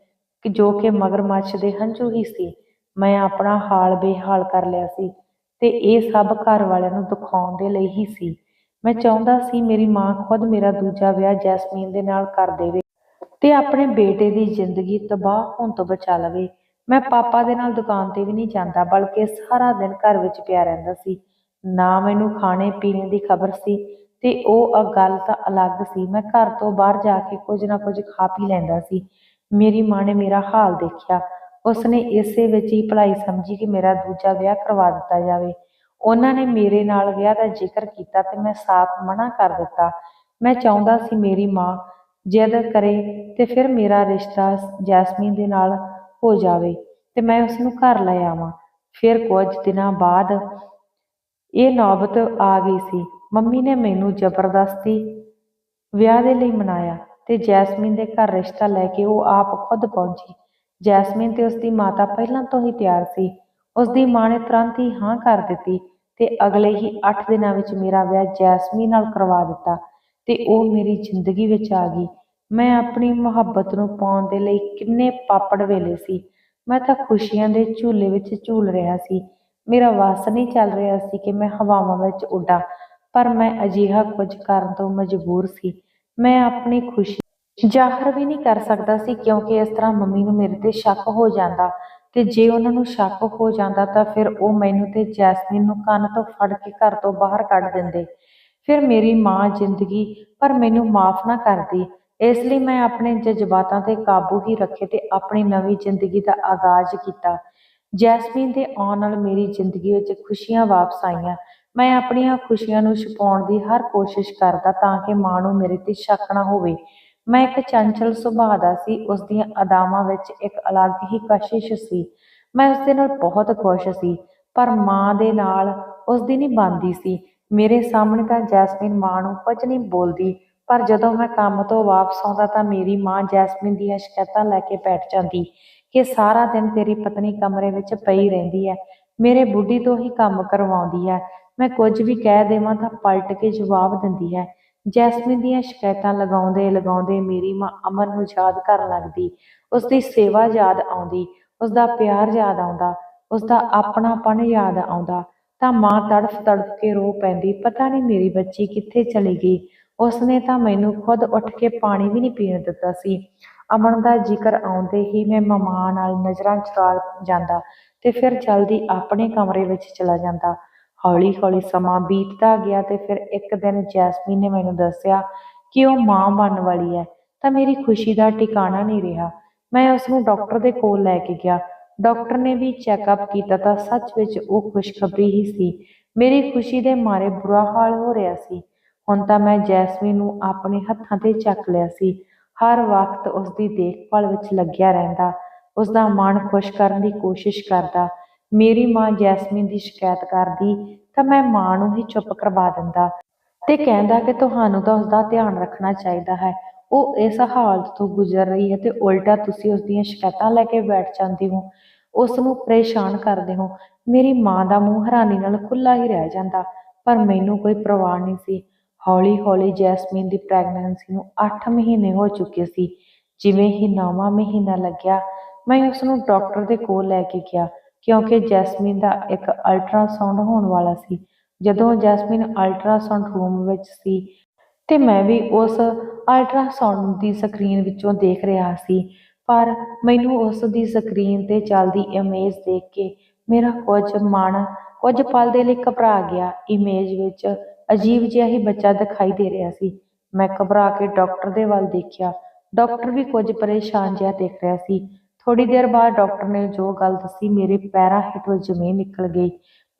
ਕਿ ਜੋ ਕਿ ਮਗਰਮੱਛ ਦੇ ਹੰਝੂ ਹੀ ਸੀ। ਮੈਂ ਆਪਣਾ ਹਾਲ ਬੇਹਾਲ ਕਰ ਲਿਆ ਸੀ ਤੇ ਇਹ ਸਭ ਘਰ ਵਾਲਿਆਂ ਨੂੰ ਦਿਖਾਉਣ ਦੇ ਲਈ ਹੀ ਸੀ। ਮੈਂ ਚਾਹੁੰਦਾ ਸੀ ਮੇਰੀ ਮਾਂ ਖੁਦ ਮੇਰਾ ਦੂਜਾ ਵਿਆਹ ਜੈਸਮੀਨ ਦੇ ਨਾਲ ਕਰ ਦੇਵੇ ਤੇ ਆਪਣੇ ਬੇਟੇ ਦੀ ਜ਼ਿੰਦਗੀ ਤਬਾਹ ਹੋਣ ਤੋਂ ਬਚਾ ਲਵੇ। ਮੈਂ ਪਾਪਾ ਦੇ ਨਾਲ ਦੁਕਾਨ ਤੇ ਵੀ ਨਹੀਂ ਜਾਂਦਾ, ਬਲਕਿ ਸਾਰਾ ਦਿਨ ਘਰ ਵਿੱਚ ਪਿਆ ਰਹਿੰਦਾ ਸੀ। ਨਾ ਮੈਨੂੰ ਖਾਣੇ ਪੀਣੇ ਦੀ ਖਬਰ ਸੀ ਤੇ ਉਹ ਅ- ਗੱਲ ਤਾਂ ਅਲੱਗ ਸੀ। ਮੈਂ ਘਰ ਤੋਂ ਬਾਹਰ ਜਾ ਕੇ ਕੁਝ ਨਾ ਕੁਝ ਖਾ ਪੀ ਲੈਂਦਾ ਸੀ। ਮੇਰੀ ਮਾਂ ਨੇ ਮੇਰਾ ਹਾਲ ਦੇਖਿਆ। ਉਸਨੇ ਇਸੇ ਵਿੱਚ ਹੀ ਭਲਾਈ ਸਮਝੀ ਕਿ ਮੇਰਾ ਦੂਜਾ ਵਿਆਹ ਕਰਵਾ ਦਿੱਤਾ ਜਾਵੇ। ਉਹਨਾਂ ਨੇ ਮੇਰੇ ਨਾਲ ਵਿਆਹ ਦਾ ਜ਼ਿਕਰ ਕੀਤਾ ਤੇ ਮੈਂ ਸਾਫ਼ ਮਨਾ ਕਰ ਦਿੱਤਾ। ਮੈਂ ਚਾਹੁੰਦਾ ਸੀ ਮੇਰੀ ਮਾਂ ਜਿੱਦ ਕਰੇ ਤੇ ਫਿਰ ਮੇਰਾ ਰਿਸ਼ਤਾ ਜੈਸਮੀਨ ਦੇ ਨਾਲ ਹੋ ਜਾਵੇ ਤੇ ਮੈਂ ਉਸ ਨੂੰ ਘਰ ਲੈ ਆਵਾਂ। ਫਿਰ ਕੁਝ ਦਿਨਾਂ ਬਾਅਦ ਇਹ ਨੌਬਤ ਆ ਗਈ ਸੀ। ਮੰਮੀ ਨੇ ਮੈਨੂੰ ਜ਼ਬਰਦਸਤੀ ਵਿਆਹ ਦੇ ਲਈ ਮਨਾਇਆ ਤੇ ਜੈਸਮੀਨ ਦੇ ਘਰ ਰਿਸ਼ਤਾ ਲੈ ਕੇ ਉਹ ਆਪ ਖੁਦ ਪਹੁੰਚੀ। ਜੈਸਮੀਨ ਤੇ ਉਸਦੀ ਮਾਤਾ ਪਹਿਲਾਂ ਤੋਂ ਹੀ ਤਿਆਰ ਸੀ। ਉਸਦੀ ਮਾਂ ਨੇ ਤੁਰੰਤ ਹੀ ਹਾਂ ਕਰ ਦਿੱਤੀ ਤੇ ਅਗਲੇ ਹੀ 8 ਦਿਨਾਂ ਵਿੱਚ ਮੇਰਾ ਵਿਆਹ ਜੈਸਮੀਨ ਨਾਲ ਕਰਵਾ ਦਿੱਤਾ ਤੇ ਉਹ ਮੇਰੀ ਜ਼ਿੰਦਗੀ ਵਿੱਚ ਆ ਗਈ। ਮੈਂ ਆਪਣੀ ਮੁਹੱਬਤ ਨੂੰ ਪਾਉਣ ਦੇ ਲਈ ਕਿੰਨੇ ਪਾਪੜ ਵੇਲੇ ਸੀ। ਮੈਂ ਤਾਂ ਖੁਸ਼ੀਆਂ ਦੇ ਝੂਲੇ ਵਿੱਚ ਝੂਲ ਰਿਹਾ ਸੀ। ਮੇਰਾ ਵੱਸ ਨਹੀਂ ਚੱਲ ਰਿਹਾ ਸੀ ਕਿ ਮੈਂ ਹਵਾਵਾਂ ਵਿੱਚ ਉੱਡਾਂ ਪਰ ਮੈਂ ਅਜਿਹਾ ਕੁਝ ਕਰਨ ਤੋਂ ਮਜਬੂਰ ਸੀ। ਮੈਂ ਆਪਣੀ ਖੁਸ਼ੀ ਜ਼ਾਹਰ ਵੀ ਨਹੀਂ ਕਰ ਸਕਦਾ ਸੀ ਕਿਉਂਕਿ ਇਸ ਤਰ੍ਹਾਂ ਮੰਮੀ ਨੂੰ ਮੇਰੇ ਤੇ ਸ਼ੱਕ ਹੋ ਜਾਂਦਾ। ਤੇ ਜੇ ਉਹਨਾਂ ਨੂੰ ਸ਼ੱਕ ਹੋ ਜਾਂਦਾ ਤਾਂ ਫਿਰ ਉਹ ਮੈਨੂੰ ਤੇ ਜੈਸਮੀਨ ਨੂੰ ਕੰਨ ਤੋਂ ਫੜ ਕੇ ਘਰ ਤੋਂ ਬਾਹਰ ਕੱਢ ਦਿੰਦੇ। ਫਿਰ ਮੇਰੀ ਮਾਂ ਜ਼ਿੰਦਗੀ ਪਰ ਮੈਨੂੰ ਮਾਫ ਨਾ ਕਰਦੀ। ਇਸ ਲਈ ਮੈਂ ਆਪਣੇ ਜਜ਼ਬਾਤਾਂ ਤੇ ਕਾਬੂ ਹੀ ਰੱਖੇ ਤੇ ਆਪਣੀ ਨਵੀਂ ਜ਼ਿੰਦਗੀ ਦਾ ਆਗਾਜ਼ ਕੀਤਾ। ਜੈਸਮੀਨ ਦੇ ਆਉਣ ਨਾਲ ਮੇਰੀ ਜ਼ਿੰਦਗੀ ਵਿੱਚ ਖੁਸ਼ੀਆਂ ਵਾਪਸ ਆਈਆਂ। ਮੈਂ ਆਪਣੀਆਂ ਖੁਸ਼ੀਆਂ ਨੂੰ ਛੁਪਾਉਣ ਦੀ ਹਰ ਕੋਸ਼ਿਸ਼ ਕਰਦਾ ਤਾਂ ਕਿ ਮਾਂ ਨੂੰ ਮੇਰੇ ਤੇ ਸ਼ੱਕ ਨਾ ਹੋਵੇ। ਮੈਂ ਇੱਕ ਚੰਚਲ ਸੁਭਾਅ ਦਾ ਸੀ ਉਸ ਦੀਆਂ ਅਦਾਵਾਂ ਵਿੱਚ ਇੱਕ ਅਲੱਗ ਹੀ ਕਸ਼ਿਸ਼ ਸੀ। ਮੈਂ ਉਸ ਦੇ ਨਾਲ ਬਹੁਤ ਖੁਸ਼ ਸੀ, ਪਰ ਮਾਂ ਦੇ ਨਾਲ ਉਸ ਦੀ ਨਹੀਂ ਬਣਦੀ ਸੀ। ਮੇਰੇ ਸਾਹਮਣੇ ਤਾਂ ਜੈਸਮੀਨ ਮਾਂ ਨੂੰ ਕੁਝ ਨਹੀਂ ਬੋਲਦੀ, ਪਰ ਜਦੋਂ ਮੈਂ ਕੰਮ ਤੋਂ ਵਾਪਸ ਆਉਂਦਾ ਤਾਂ ਮੇਰੀ ਮਾਂ ਜੈਸਮੀਨ ਦੀਆਂ ਸ਼ਿਕਾਇਤਾਂ ਲੈ ਕੇ ਬੈਠ ਜਾਂਦੀ ਕਿ ਸਾਰਾ ਦਿਨ ਤੇਰੀ ਪਤਨੀ ਕਮਰੇ ਵਿੱਚ ਪਈ ਰਹਿੰਦੀ ਹੈ, ਮੇਰੇ ਬੁੱਢੀ ਤੋਂ ਹੀ ਕੰਮ ਕਰਵਾਉਂਦੀ ਹੈ। ਮੈਂ ਕੁਝ ਵੀ ਕਹਿ ਦੇਵਾਂ ਤਾਂ ਪਲਟ ਕੇ ਜਵਾਬ ਦਿੰਦੀ ਹੈ ਜੈਸਮੀਨ ਦੀਆਂ ਸ਼ਿਕਾਇਤਾਂ ਲਗਾਉਂਦੇ ਲਗਾਉਂਦੇ ਮੇਰੀ ਮਾਂ ਅਮਨ ਨੂੰ ਯਾਦ ਕਰਨ ਲੱਗਦੀ। ਉਸ ਦੀ ਸੇਵਾ ਯਾਦ ਆਉਂਦੀ ਉਸ ਦਾ ਪਿਆਰ ਯਾਦ ਆਉਂਦਾ ਉਸ ਦਾ ਆਪਣਾਪਣ ਯਾਦ ਆਉਂਦਾ। ਤਾਂ ਮਾਂ ਤੜਫ ਤੜਫ ਕੇ ਰੋ ਪੈਂਦੀ, ਪਤਾ ਨਹੀਂ ਮੇਰੀ ਬੱਚੀ ਕਿੱਥੇ ਚਲੀ ਗਈ। ਉਸਨੇ ਤਾਂ ਮੈਨੂੰ ਖੁਦ ਉੱਠ ਕੇ ਪਾਣੀ ਵੀ ਨਹੀਂ ਪੀਣ ਦਿੱਤਾ ਸੀ। ਅਮਨ ਦਾ ਜ਼ਿਕਰ ਆਉਂਦੇ ਹੀ ਮੈਂ ਮਾਂ ਨਾਲ ਨਜ਼ਰਾਂ ਚੁਰਾ ਜਾਂਦਾ ਤੇ ਫਿਰ ਜਲਦੀ ਆਪਣੇ ਕਮਰੇ ਵਿੱਚ ਚਲਾ ਜਾਂਦਾ। ਹੌਲੀ ਹੌਲੀ ਸਮਾਂ ਬੀਤਦਾ ਗਿਆ ਤੇ ਫਿਰ ਇੱਕ ਦਿਨ ਜੈਸਮੀਨ ਨੇ ਮੈਨੂੰ ਦੱਸਿਆ ਕਿ ਉਹ ਮਾਂ ਬਣਨ ਵਾਲੀ ਹੈ, ਤਾਂ ਮੇਰੀ ਖੁਸ਼ੀ ਦਾ ਟਿਕਾਣਾ ਨਹੀਂ ਰਿਹਾ। ਮੈਂ ਉਸ ਨੂੰ ਡਾਕਟਰ ਦੇ ਕੋਲ ਲੈ ਕੇ ਗਿਆ। ਡਾਕਟਰ ਨੇ ਵੀ ਚੈੱਕਅਪ ਕੀਤਾ ਤਾਂ ਸੱਚ ਵਿੱਚ ਉਹ ਖੁਸ਼ਖਬਰੀ ਹੀ ਸੀ। ਮੇਰੀ ਖੁਸ਼ੀ ਦੇ ਮਾਰੇ ਬੁਰਾ ਹਾਲ ਹੋ ਰਿਹਾ ਸੀ। ਹੁਣ ਤਾਂ ਮੈਂ ਜੈਸਮੀਨ ਨੂੰ ਆਪਣੇ ਹੱਥਾਂ ਤੇ ਚੱਕ ਲਿਆ ਸੀ। ਹਰ ਵਕਤ ਉਸ ਦੀ ਦੇਖਭਾਲ ਵਿੱਚ ਲੱਗਿਆ ਰਹਿੰਦਾ। ਉਸ ਦਾ ਮਨ ਖੁਸ਼ ਕਰਨ ਦੀ ਕੋਸ਼ਿਸ਼ ਕਰਦਾ। ਮੇਰੀ ਮਾਂ ਜੈਸਮੀਨ ਦੀ ਸ਼ਿਕਾਇਤ ਕਰਦੀ ਤਾਂ ਮੈਂ ਮਾਂ ਨੂੰ ਹੀ ਚੁੱਪ ਕਰਵਾ ਦਿੰਦਾ ਤੇ ਕਹਿੰਦਾ ਕਿ ਤੁਹਾਨੂੰ ਤਾਂ ਉਸ ਦਾ ਧਿਆਨ ਰੱਖਣਾ ਚਾਹੀਦਾ ਹੈ। ਉਹ ਇਸ ਹਾਲਤ ਤੋਂ ਗੁਜ਼ਰ ਰਹੀ ਹੈ ਤੇ ਉਲਟਾ ਤੁਸੀਂ ਉਸ ਦੀਆਂ ਸ਼ਿਕਾਇਤਾਂ ਲੈ ਕੇ ਬੈਠ ਜਾਂਦੇ ਹੋ। ਉਸ ਨੂੰ ਪਰੇਸ਼ਾਨ ਕਰਦੇ ਹੋ। ਮੇਰੀ ਮਾਂ ਦਾ ਮੂੰਹ ਹੈਰਾਨੀ ਨਾਲ ਖੁੱਲਾ ਹੀ ਰਹਿ ਜਾਂਦਾ ਪਰ ਮੈਨੂੰ ਕੋਈ ਪਰਵਾਹ ਨਹੀਂ ਸੀ। ਹੌਲੀ ਹੌਲੀ ਜੈਸਮੀਨ ਦੀ ਪ੍ਰੈਗਨੈਂਸੀ ਨੂੰ 8 ਮਹੀਨੇ ਹੋ ਚੁੱਕੇ ਸੀ। ਜਿਵੇਂ ਹੀ ਨੌਵਾਂ ਮਹੀਨਾ ਲੱਗਿਆ ਮੈਂ ਉਸ ਨੂੰ ਡਾਕਟਰ ਦੇ ਕੋਲ ਲੈ ਕੇ ਗਿਆ। ਕਿਉਂਕਿ ਜੈਸਮੀਨ ਦਾ ਇੱਕ ਅਲਟਰਾਸਾਊਂਡ ਹੋਣ ਵਾਲਾ ਸੀ। ਜਦੋਂ ਜੈਸਮੀਨ ਅਲਟਰਾਸਾਊਂਡ ਰੂਮ ਵਿੱਚ ਸੀ ਤੇ ਮੈਂ ਵੀ ਉਸ ਅਲਟਰਾਸਾਊਂਡ ਦੀ ਸਕਰੀਨ ਵਿੱਚੋਂ ਦੇਖ ਰਿਹਾ ਸੀ। ਪਰ ਮੈਨੂੰ ਉਸ ਦੀ ਸਕਰੀਨ ਤੇ ਚੱਲਦੀ ਇਮੇਜ ਦੇਖ ਕੇ ਮੇਰਾ ਕੁਝ ਮਨ ਕੁਝ ਪਲ ਦੇ ਲਈ ਘਬਰਾ ਗਿਆ। ਇਮੇਜ ਵਿੱਚ ਅਜੀਬ ਜਿਹਾ ਹੀ ਬੱਚਾ ਦਿਖਾਈ ਦੇ ਰਿਹਾ ਸੀ। ਮੈਂ ਘਬਰਾ ਕੇ ਡਾਕਟਰ ਦੇ ਵੱਲ ਦੇਖਿਆ। ਡਾਕਟਰ ਵੀ ਕੁਝ ਪਰੇਸ਼ਾਨ ਜਿਹਾ ਦੇਖ ਰਿਹਾ ਸੀ। ਥੋੜੀ ਦੇਰ ਬਾਅਦ ਡਾਕਟਰ ਨੇ ਜੋ ਗੱਲ ਦੱਸੀ, ਮੇਰੇ ਪੈਰਾਂ ਹੇਠੋਂ ਜ਼ਮੀਨ ਨਿਕਲ ਗਈ।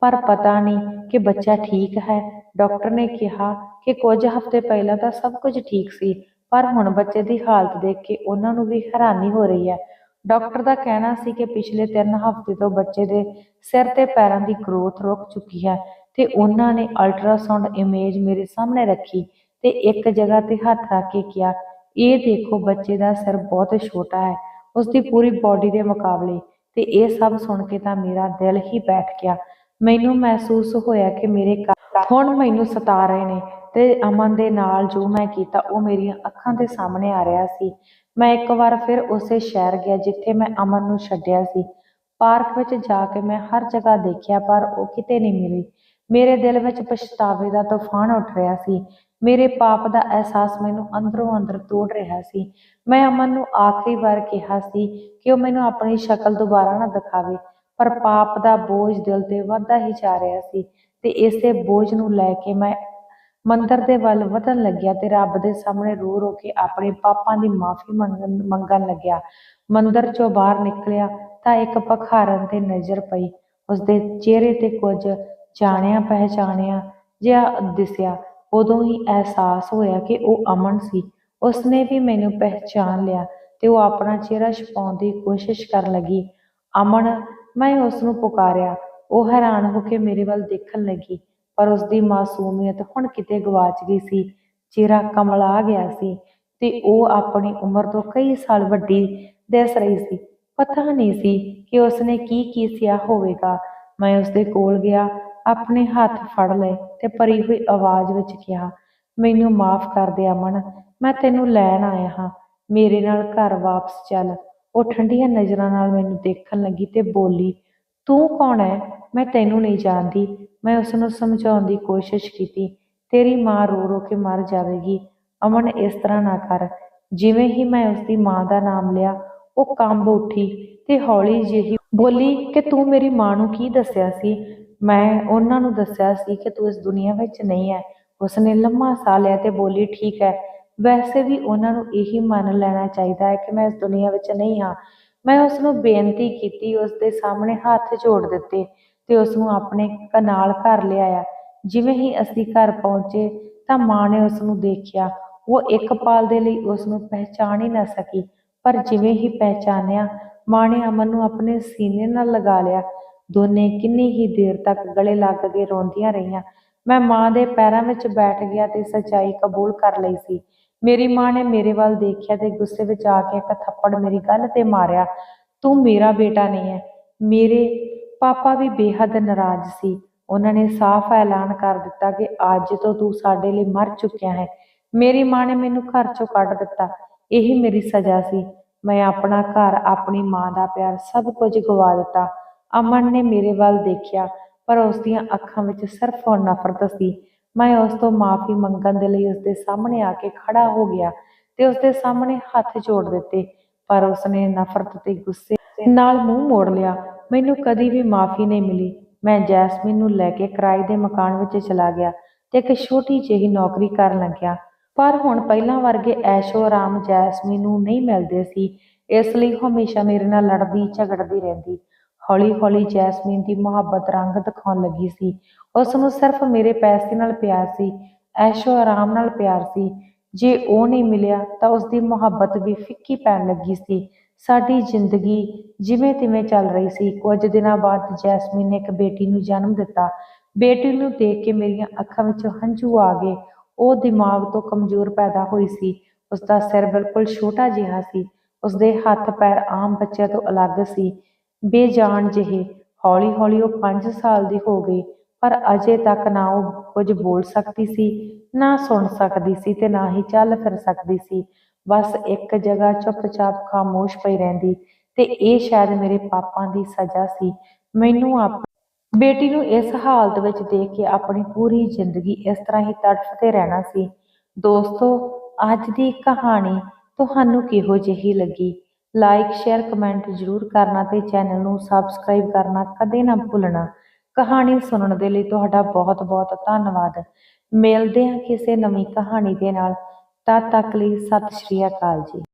ਪਰ ਪਤਾ ਨਹੀਂ ਕਿ ਬੱਚਾ ਠੀਕ ਹੈ। ਡਾਕਟਰ ਨੇ ਕਿਹਾ ਕਿ ਕੁਝ ਹਫ਼ਤੇ ਪਹਿਲਾਂ ਤਾਂ ਸਭ ਕੁਝ ਠੀਕ ਸੀ, ਪਰ ਹੁਣ ਬੱਚੇ ਦੀ ਹਾਲਤ ਦੇਖ ਕੇ ਉਹਨਾਂ ਨੂੰ ਵੀ ਹੈਰਾਨੀ ਹੋ ਰਹੀ ਹੈ। ਡਾਕਟਰ ਦਾ ਕਹਿਣਾ ਸੀ ਕਿ ਪਿਛਲੇ 3 ਹਫ਼ਤੇ ਤੋਂ ਬੱਚੇ ਦੇ ਸਿਰ ਤੇ ਪੈਰਾਂ ਦੀ ਗਰੋਥ ਰੁਕ ਚੁੱਕੀ ਹੈ ਤੇ ਉਹਨਾਂ ਨੇ ਅਲਟਰਾਸਾਊਂਡ ਇਮੇਜ ਮੇਰੇ ਸਾਹਮਣੇ ਰੱਖੀ ਤੇ ਇੱਕ ਜਗ੍ਹਾ ਤੇ ਹੱਥ ਰੱਖ ਕੇ ਕਿਹਾ, ਇਹ ਦੇਖੋ, ਬੱਚੇ ਦਾ ਸਿਰ ਬਹੁਤ ਛੋਟਾ ਹੈ। ਉਸ ਦੀ ਪੂਰੀ ਬਾਡੀ ਦੇ ਮੁਕਾਬਲੇ। ਤੇ ਇਹ ਸਭ ਸੁਣ ਕੇ ਤਾਂ ਮੇਰਾ ਦਿਲ ਹੀ ਬੈਠ ਗਿਆ। ਮੈਨੂੰ ਮਹਿਸੂਸ ਹੋਇਆ ਕਿ ਮੇਰੇ ਹੁਣ ਮੈਨੂੰ ਸਤਾ ਰਹੇ ਨੇ ਤੇ ਅਮਨ ਦੇ ਨਾਲ ਜੋ ਮੈਂ ਕੀਤਾ, ਉਹ ਮੇਰੀਆਂ ਅੱਖਾਂ ਦੇ ਸਾਹਮਣੇ ਆ ਰਿਹਾ ਸੀ। ਮੈਂ ਇੱਕ ਵਾਰ ਫਿਰ ਉਸੇ ਸ਼ਹਿਰ ਗਿਆ ਜਿੱਥੇ ਮੈਂ ਅਮਨ ਨੂੰ ਛੱਡਿਆ ਸੀ। ਪਾਰਕ ਵਿੱਚ ਜਾ ਕੇ ਮੈਂ ਹਰ ਜਗ੍ਹਾ ਦੇਖਿਆ, ਪਰ ਉਹ ਕਿਤੇ ਨਹੀਂ ਮਿਲੀ। ਮੇਰੇ ਦਿਲ ਵਿੱਚ ਪਛਤਾਵੇ ਦਾ ਤੂਫਾਨ ਉੱਠ ਰਿਹਾ ਸੀ। ਮੇਰੇ ਪਾਪ ਦਾ ਅਹਿਸਾਸ ਮੈਨੂੰ ਅੰਦਰੋਂ ਅੰਦਰ ਤੋੜ ਰਿਹਾ ਸੀ। ਮੈਂ ਅਮਨ ਨੂੰ ਆਖਰੀ ਵਾਰ ਕਿਹਾ ਸੀ ਕਿ ਉਹ ਮੈਨੂੰ ਆਪਣੀ ਸ਼ਕਲ ਦੁਬਾਰਾ ਨਾ ਦਿਖਾਵੇ, ਪਰ ਪਾਪ ਦਾ ਬੋਝ ਦਿਲ ਤੇ ਵੱਧਦਾ ਹੀ ਜਾ ਰਿਹਾ ਸੀ ਤੇ ਇਸੇ ਬੋਝ ਨੂੰ ਲੈ ਕੇ ਮੈਂ ਮੰਦਰ ਦੇ ਵੱਲ ਵਧਣ ਲੱਗਿਆ ਤੇ ਰੱਬ ਦੇ ਸਾਹਮਣੇ ਰੋ ਰੋ ਕੇ ਆਪਣੇ ਪਾਪਾਂ ਦੀ ਮਾਫੀ ਮੰਗਣ ਮੰਗਣ ਲੱਗਿਆ। ਮੰਦਰ ਚੋਂ ਬਾਹਰ ਨਿਕਲਿਆ ਤਾਂ ਇੱਕ ਭਖਾਰਨ ਤੇ ਨਜ਼ਰ ਪਈ। ਉਸਦੇ ਚਿਹਰੇ ਤੇ ਕੁਝ ਜਾਣਿਆ ਪਹਿਚਾਣਿਆ ਜਿਹਾ ਦਿਸਿਆ। ਉਦੋਂ ਹੀ ਅਹਿਸਾਸ ਹੋਇਆ ਕਿ ਉਹ ਅਮਨ ਸੀ। ਉਸਨੇ ਵੀ ਮੈਨੂੰ ਪਹਿਚਾਨ ਲਿਆ ਤੇ ਉਹ ਆਪਣਾ ਚਿਹਰਾ ਛੁਪਾਉਣ ਦੀ ਕੋਸ਼ਿਸ਼ ਕਰਨ ਲੱਗੀ। ਅਮਨ, ਮੈਂ ਉਸ ਨੂੰ ਪੁਕਾਰਿਆ। ਉਹ ਹੈਰਾਨ ਹੋ ਕੇ ਮੇਰੇ ਵੱਲ ਦੇਖਣ ਲੱਗੀ, ਪਰ ਉਸ ਦੀ ਮਾਸੂਮੀਅਤ ਹੁਣ ਕਿਤੇ ਗਵਾਚ ਗਈ ਸੀ। ਚਿਹਰਾ ਕਮਲਾ ਗਿਆ ਸੀ ਤੇ ਉਹ ਆਪਣੀ ਉਮਰ ਤੋਂ ਕਈ ਸਾਲ ਵੱਡੀ ਦਿਸ ਰਹੀ ਸੀ। ਪਤਾ ਨਹੀਂ ਸੀ ਕਿ ਉਸਨੇ ਕੀ ਕੀ ਸਿਆ ਹੋਵੇਗਾ। ਮੈਂ ਉਸਦੇ ਕੋਲ ਗਿਆ ਆਪਣੇ ਹੱਥ ਫੜ ਲਏ ਤੇ ਭਰੀ ਹੋਈ ਆਵਾਜ਼ ਵਿੱਚ ਕਿਹਾ, ਮੈਨੂੰ ਮਾਫ ਕਰ ਦੇ ਅਮਨ, ਮੈਂ ਤੈਨੂੰ ਲੈਣ ਆਇਆ ਹਾਂ। ਮੇਰੇ ਨਾਲ ਘਰ ਵਾਪਸ ਚੱਲ। ਉਹ ਠੰਡੀਆਂ ਨਜ਼ਰਾਂ ਨਾਲ ਮੈਨੂੰ ਦੇਖਣ ਲੱਗੀ ਤੇ ਬੋਲੀ, ਤੂੰ ਕੌਣ ਹੈ ਮੈਂ ਤੈਨੂੰ ਨਹੀਂ ਜਾਣਦੀ। ਮੈਂ ਉਸ ਨੂੰ ਸਮਝਾਉਣ ਦੀ ਕੋਸ਼ਿਸ਼ ਕੀਤੀ। ਤੇਰੀ ਮਾਂ ਰੋ ਰੋ ਕੇ ਮਰ ਜਾਵੇਗੀ। ਅਮਨ, ਇਸ ਤਰ੍ਹਾਂ ਨਾ ਕਰ। ਜਿਵੇਂ ਹੀ ਮੈਂ ਉਸ ਦੀ ਮਾਂ ਦਾ ਨਾਮ ਲਿਆ, ਉਹ ਕੰਬ ਉੱਠੀ ਤੇ ਹੌਲੀ ਜਿਹੀ ਬੋਲੀ ਕਿ ਤੂੰ ਮੇਰੀ ਮਾਂ ਨੂੰ ਕੀ ਦੱਸਿਆ ਸੀ? ਮੈਂ ਉਹਨਾਂ ਨੂੰ ਦੱਸਿਆ ਸੀ ਕਿ ਤੂੰ ਇਸ ਦੁਨੀਆ ਵਿੱਚ ਨਹੀਂ ਹੈ ਉਸਨੇ ਲੰਮਾ ਸਾਹ ਲਿਆ ਤੇ ਬੋਲੀ, ਠੀਕ ਹੈ। ਵੈਸੇ ਵੀ ਉਹਨਾਂ ਨੂੰ ਇਹੀ ਮੰਨ ਲੈਣਾ ਚਾਹੀਦਾ ਹੈ ਕਿ ਮੈਂ ਇਸ ਦੁਨੀਆ ਵਿੱਚ ਨਹੀਂ ਹਾਂ। ਮੈਂ ਉਸ ਨੂੰ ਬੇਨਤੀ ਕੀਤੀ ਉਸ ਦੇ ਸਾਹਮਣੇ ਹੱਥ ਜੋੜ ਦਿੱਤੇ ਤੇ ਉਸ ਨੂੰ ਆਪਣੇ ਕਨਾਲ ਘਰ ਲਿਆਇਆ। ਜਿਵੇਂ ਹੀ ਅਸੀਂ ਘਰ ਪਹੁੰਚੇ ਤਾਂ ਮਾਂ ਨੇ ਉਸ ਨੂੰ ਦੇਖਿਆ। ਉਹ ਇੱਕ ਪਾਲ ਦੇ ਲਈ ਉਸ ਨੂੰ ਪਹਿਚਾਣ ਹੀ ਨਾ ਸਕੀ, ਪਰ ਜਿਵੇਂ ਹੀ ਪਹਿਚਾਨਿਆ, ਮਾਂ ਨੇ ਅਮਨ ਨੂੰ ਆਪਣੇ ਸੀਨੇ ਨਾਲ ਲਗਾ ਲਿਆ। ਦੋਨੇ ਕਿੰਨੀ ਹੀ ਦੇਰ ਤੱਕ ਗਲੇ ਲੱਗ ਕੇ ਰੋਂਦੀਆਂ ਰਹੀਆਂ। ਮੈਂ ਮਾਂ ਦੇ ਪੈਰਾਂ ਵਿੱਚ ਬੈਠ ਗਿਆ ਤੇ ਸੱਚਾਈ ਕਬੂਲ ਕਰ ਲਈ ਸੀ। ਮੇਰੀ ਮਾਂ ਨੇ ਮੇਰੇ ਵੱਲ ਦੇਖਿਆ ਤੇ ਗੁੱਸੇ ਵਿੱਚ ਆ ਕੇ ਇੱਕ ਥੱਪੜ ਮੇਰੀ ਗੱਲ ਤੇ ਮਾਰਿਆ, ਤੂੰ ਮੇਰਾ ਬੇਟਾ ਨਹੀਂ ਹੈ। ਮੇਰੇ ਪਾਪਾ ਵੀ ਬੇਹੱਦ ਨਾਰਾਜ਼ ਸੀ। ਉਹਨਾਂ ਨੇ ਸਾਫ਼ ਐਲਾਨ ਕਰ ਦਿੱਤਾ ਕਿ ਅੱਜ ਤੋਂ ਤੂੰ ਸਾਡੇ ਲਈ ਮਰ ਚੁੱਕਿਆ ਹੈ। ਮੇਰੀ ਮਾਂ ਨੇ ਮੈਨੂੰ ਘਰ ਚੋਂ ਕੱਢ ਦਿੱਤਾ। ਇਹੀ ਮੇਰੀ ਸਜ਼ਾ ਸੀ। ਮੈਂ ਆਪਣਾ ਘਰ ਆਪਣੀ ਮਾਂ ਦਾ ਪਿਆਰ ਸਭ ਕੁਝ ਗਵਾ ਦਿੱਤਾ। ਅਮਨ ਨੇ ਮੇਰੇ ਵੱਲ ਦੇਖਿਆ, ਪਰ ਉਸ ਦੀਆਂ ਅੱਖਾਂ ਵਿੱਚ ਸਿਰਫ ਉਹ ਨਫ਼ਰਤ ਸੀ। ਮੈਂ ਉਸ ਤੋਂ ਮਾਫੀ ਮੰਗਣ ਦੇ ਲਈ ਉਸ ਦੇ ਸਾਹਮਣੇ ਆ ਕੇ ਖੜਾ ਹੋ ਗਿਆ ਤੇ ਉਸ ਦੇ ਸਾਹਮਣੇ ਹੱਥ ਜੋੜ ਦਿੱਤੇ, ਪਰ ਉਸਨੇ ਨਫ਼ਰਤ ਤੇ ਗੁੱਸੇ ਨਾਲ ਮੂੰਹ ਮੋੜ ਲਿਆ। ਮੈਨੂੰ ਕਦੀ ਵੀ ਮਾਫੀ ਨਹੀਂ ਮਿਲੀ। ਮੈਂ ਜੈਸਮੀਨ ਨੂੰ ਲੈ ਕੇ ਕਿਰਾਏ ਦੇ ਮਕਾਨ ਵਿੱਚ ਚਲਾ ਗਿਆ ਤੇ ਇੱਕ ਛੋਟੀ ਜਿਹੀ ਨੌਕਰੀ ਕਰਨ ਲੱਗਿਆ। ਪਰ ਹੁਣ ਪਹਿਲਾਂ ਵਰਗੇ ਐਸ਼ੋ ਆਰਾਮ ਜੈਸਮੀਨ ਨੂੰ ਨਹੀਂ ਮਿਲਦੇ ਸੀ, ਇਸ ਲਈ ਹਮੇਸ਼ਾ ਮੇਰੇ ਨਾਲ ਲੜਦੀ ਝਗੜਦੀ ਰਹਿੰਦੀ। ਹੌਲੀ ਹੌਲੀ ਜੈਸਮੀਨ ਦੀ ਮੁਹੱਬਤ ਰੰਗ ਦਿਖਾਉਣ ਲੱਗੀ ਸੀ। ਉਸ ਨੂੰ ਸਿਰਫ ਮੇਰੇ ਪੈਸੇ ਨਾਲ ਪਿਆਰ ਸੀ, ਐਸ਼ੋ ਆਰਾਮ ਨਾਲ ਪਿਆਰ ਸੀ। ਜੇ ਉਹ ਨਹੀਂ ਮਿਲਿਆ ਤਾਂ ਉਸ ਦੀ ਮੁਹੱਬਤ ਵੀ ਫਿੱਕੀ ਪੈਣ ਲੱਗੀ ਸੀ। ਸਾਡੀ ਜ਼ਿੰਦਗੀ ਜਿਵੇਂ ਤਿਵੇਂ ਚੱਲ ਰਹੀ ਸੀ। ਕੁਝ ਦਿਨਾਂ ਬਾਅਦ ਜੈਸਮੀਨ ਨੇ ਇੱਕ ਬੇਟੀ ਨੂੰ ਜਨਮ ਦਿੱਤਾ। ਬੇਟੀ ਨੂੰ ਦੇਖ ਕੇ ਮੇਰੀਆਂ ਅੱਖਾਂ ਵਿੱਚੋਂ ਹੰਝੂ ਆ ਗਏ। ਉਹ ਦਿਮਾਗ ਤੋਂ ਕਮਜ਼ੋਰ ਪੈਦਾ ਹੋਈ ਸੀ। ਉਸ ਦਾ ਸਿਰ ਬਿਲਕੁਲ ਛੋਟਾ ਜਿਹਾ ਸੀ। ਉਸ ਦੇ ਹੱਥ ਪੈਰ ਆਮ ਬੱਚਿਆਂ ਤੋਂ ਅਲੱਗ ਸੀ। ਬੇਜਾਨ ਜਿਹੇ। ਹੌਲੀ ਹੌਲੀ ਉਹ 5 ਸਾਲ ਦੀ ਹੋ ਗਈ, ਪਰ ਅਜੇ ਤੱਕ ਨਾ ਉਹ ਕੁਝ ਬੋਲ ਸਕਦੀ ਸੀ, ਨਾ ਸੁਣ ਸਕਦੀ ਸੀ ਤੇ ਨਾ ਹੀ ਚੱਲ ਫਿਰ ਸਕਦੀ ਸੀ। ਬਸ ਇੱਕ ਜਗ੍ਹਾ ਚੁੱਪਚਾਪ ਖਾਮੋਸ਼ ਪਈ ਰਹਿੰਦੀ ਤੇ ਇਹ ਸ਼ਾਇਦ ਮੇਰੇ ਪਾਪਾਂ ਦੀ ਸਜ਼ਾ ਸੀ। ਮੈਨੂੰ ਆਪ ਬੇਟੀ ਨੂੰ ਇਸ ਹਾਲਤ ਵਿੱਚ ਦੇਖ ਕੇ ਆਪਣੀ ਪੂਰੀ ਜ਼ਿੰਦਗੀ ਇਸ ਤਰ੍ਹਾਂ ਹੀ ਤੜਫਦੇ ਰਹਿਣਾ ਸੀ। ਦੋਸਤੋ, ਅੱਜ ਦੀ ਕਹਾਣੀ ਤੁਹਾਨੂੰ ਕਿਹੋ ਜਿਹੀ ਲੱਗੀ? ਲਾਈਕ ਸ਼ੇਅਰ ਕਮੈਂਟ ਜ਼ਰੂਰ ਕਰਨਾ ਤੇ ਚੈਨਲ ਨੂੰ ਸਬਸਕ੍ਰਾਈਬ ਕਰਨਾ ਕਦੇ ਨਾ ਭੁੱਲਣਾ। ਕਹਾਣੀ ਸੁਣਨ ਦੇ ਲਈ ਤੁਹਾਡਾ ਬਹੁਤ ਬਹੁਤ ਧੰਨਵਾਦ। ਮਿਲਦੇ ਹਾਂ ਕਿਸੇ ਨਵੀਂ ਕਹਾਣੀ ਦੇ ਨਾਲ। ਤਦ ਤੱਕ ਲਈ ਸਤਿ ਸ਼੍ਰੀ ਅਕਾਲ ਜੀ।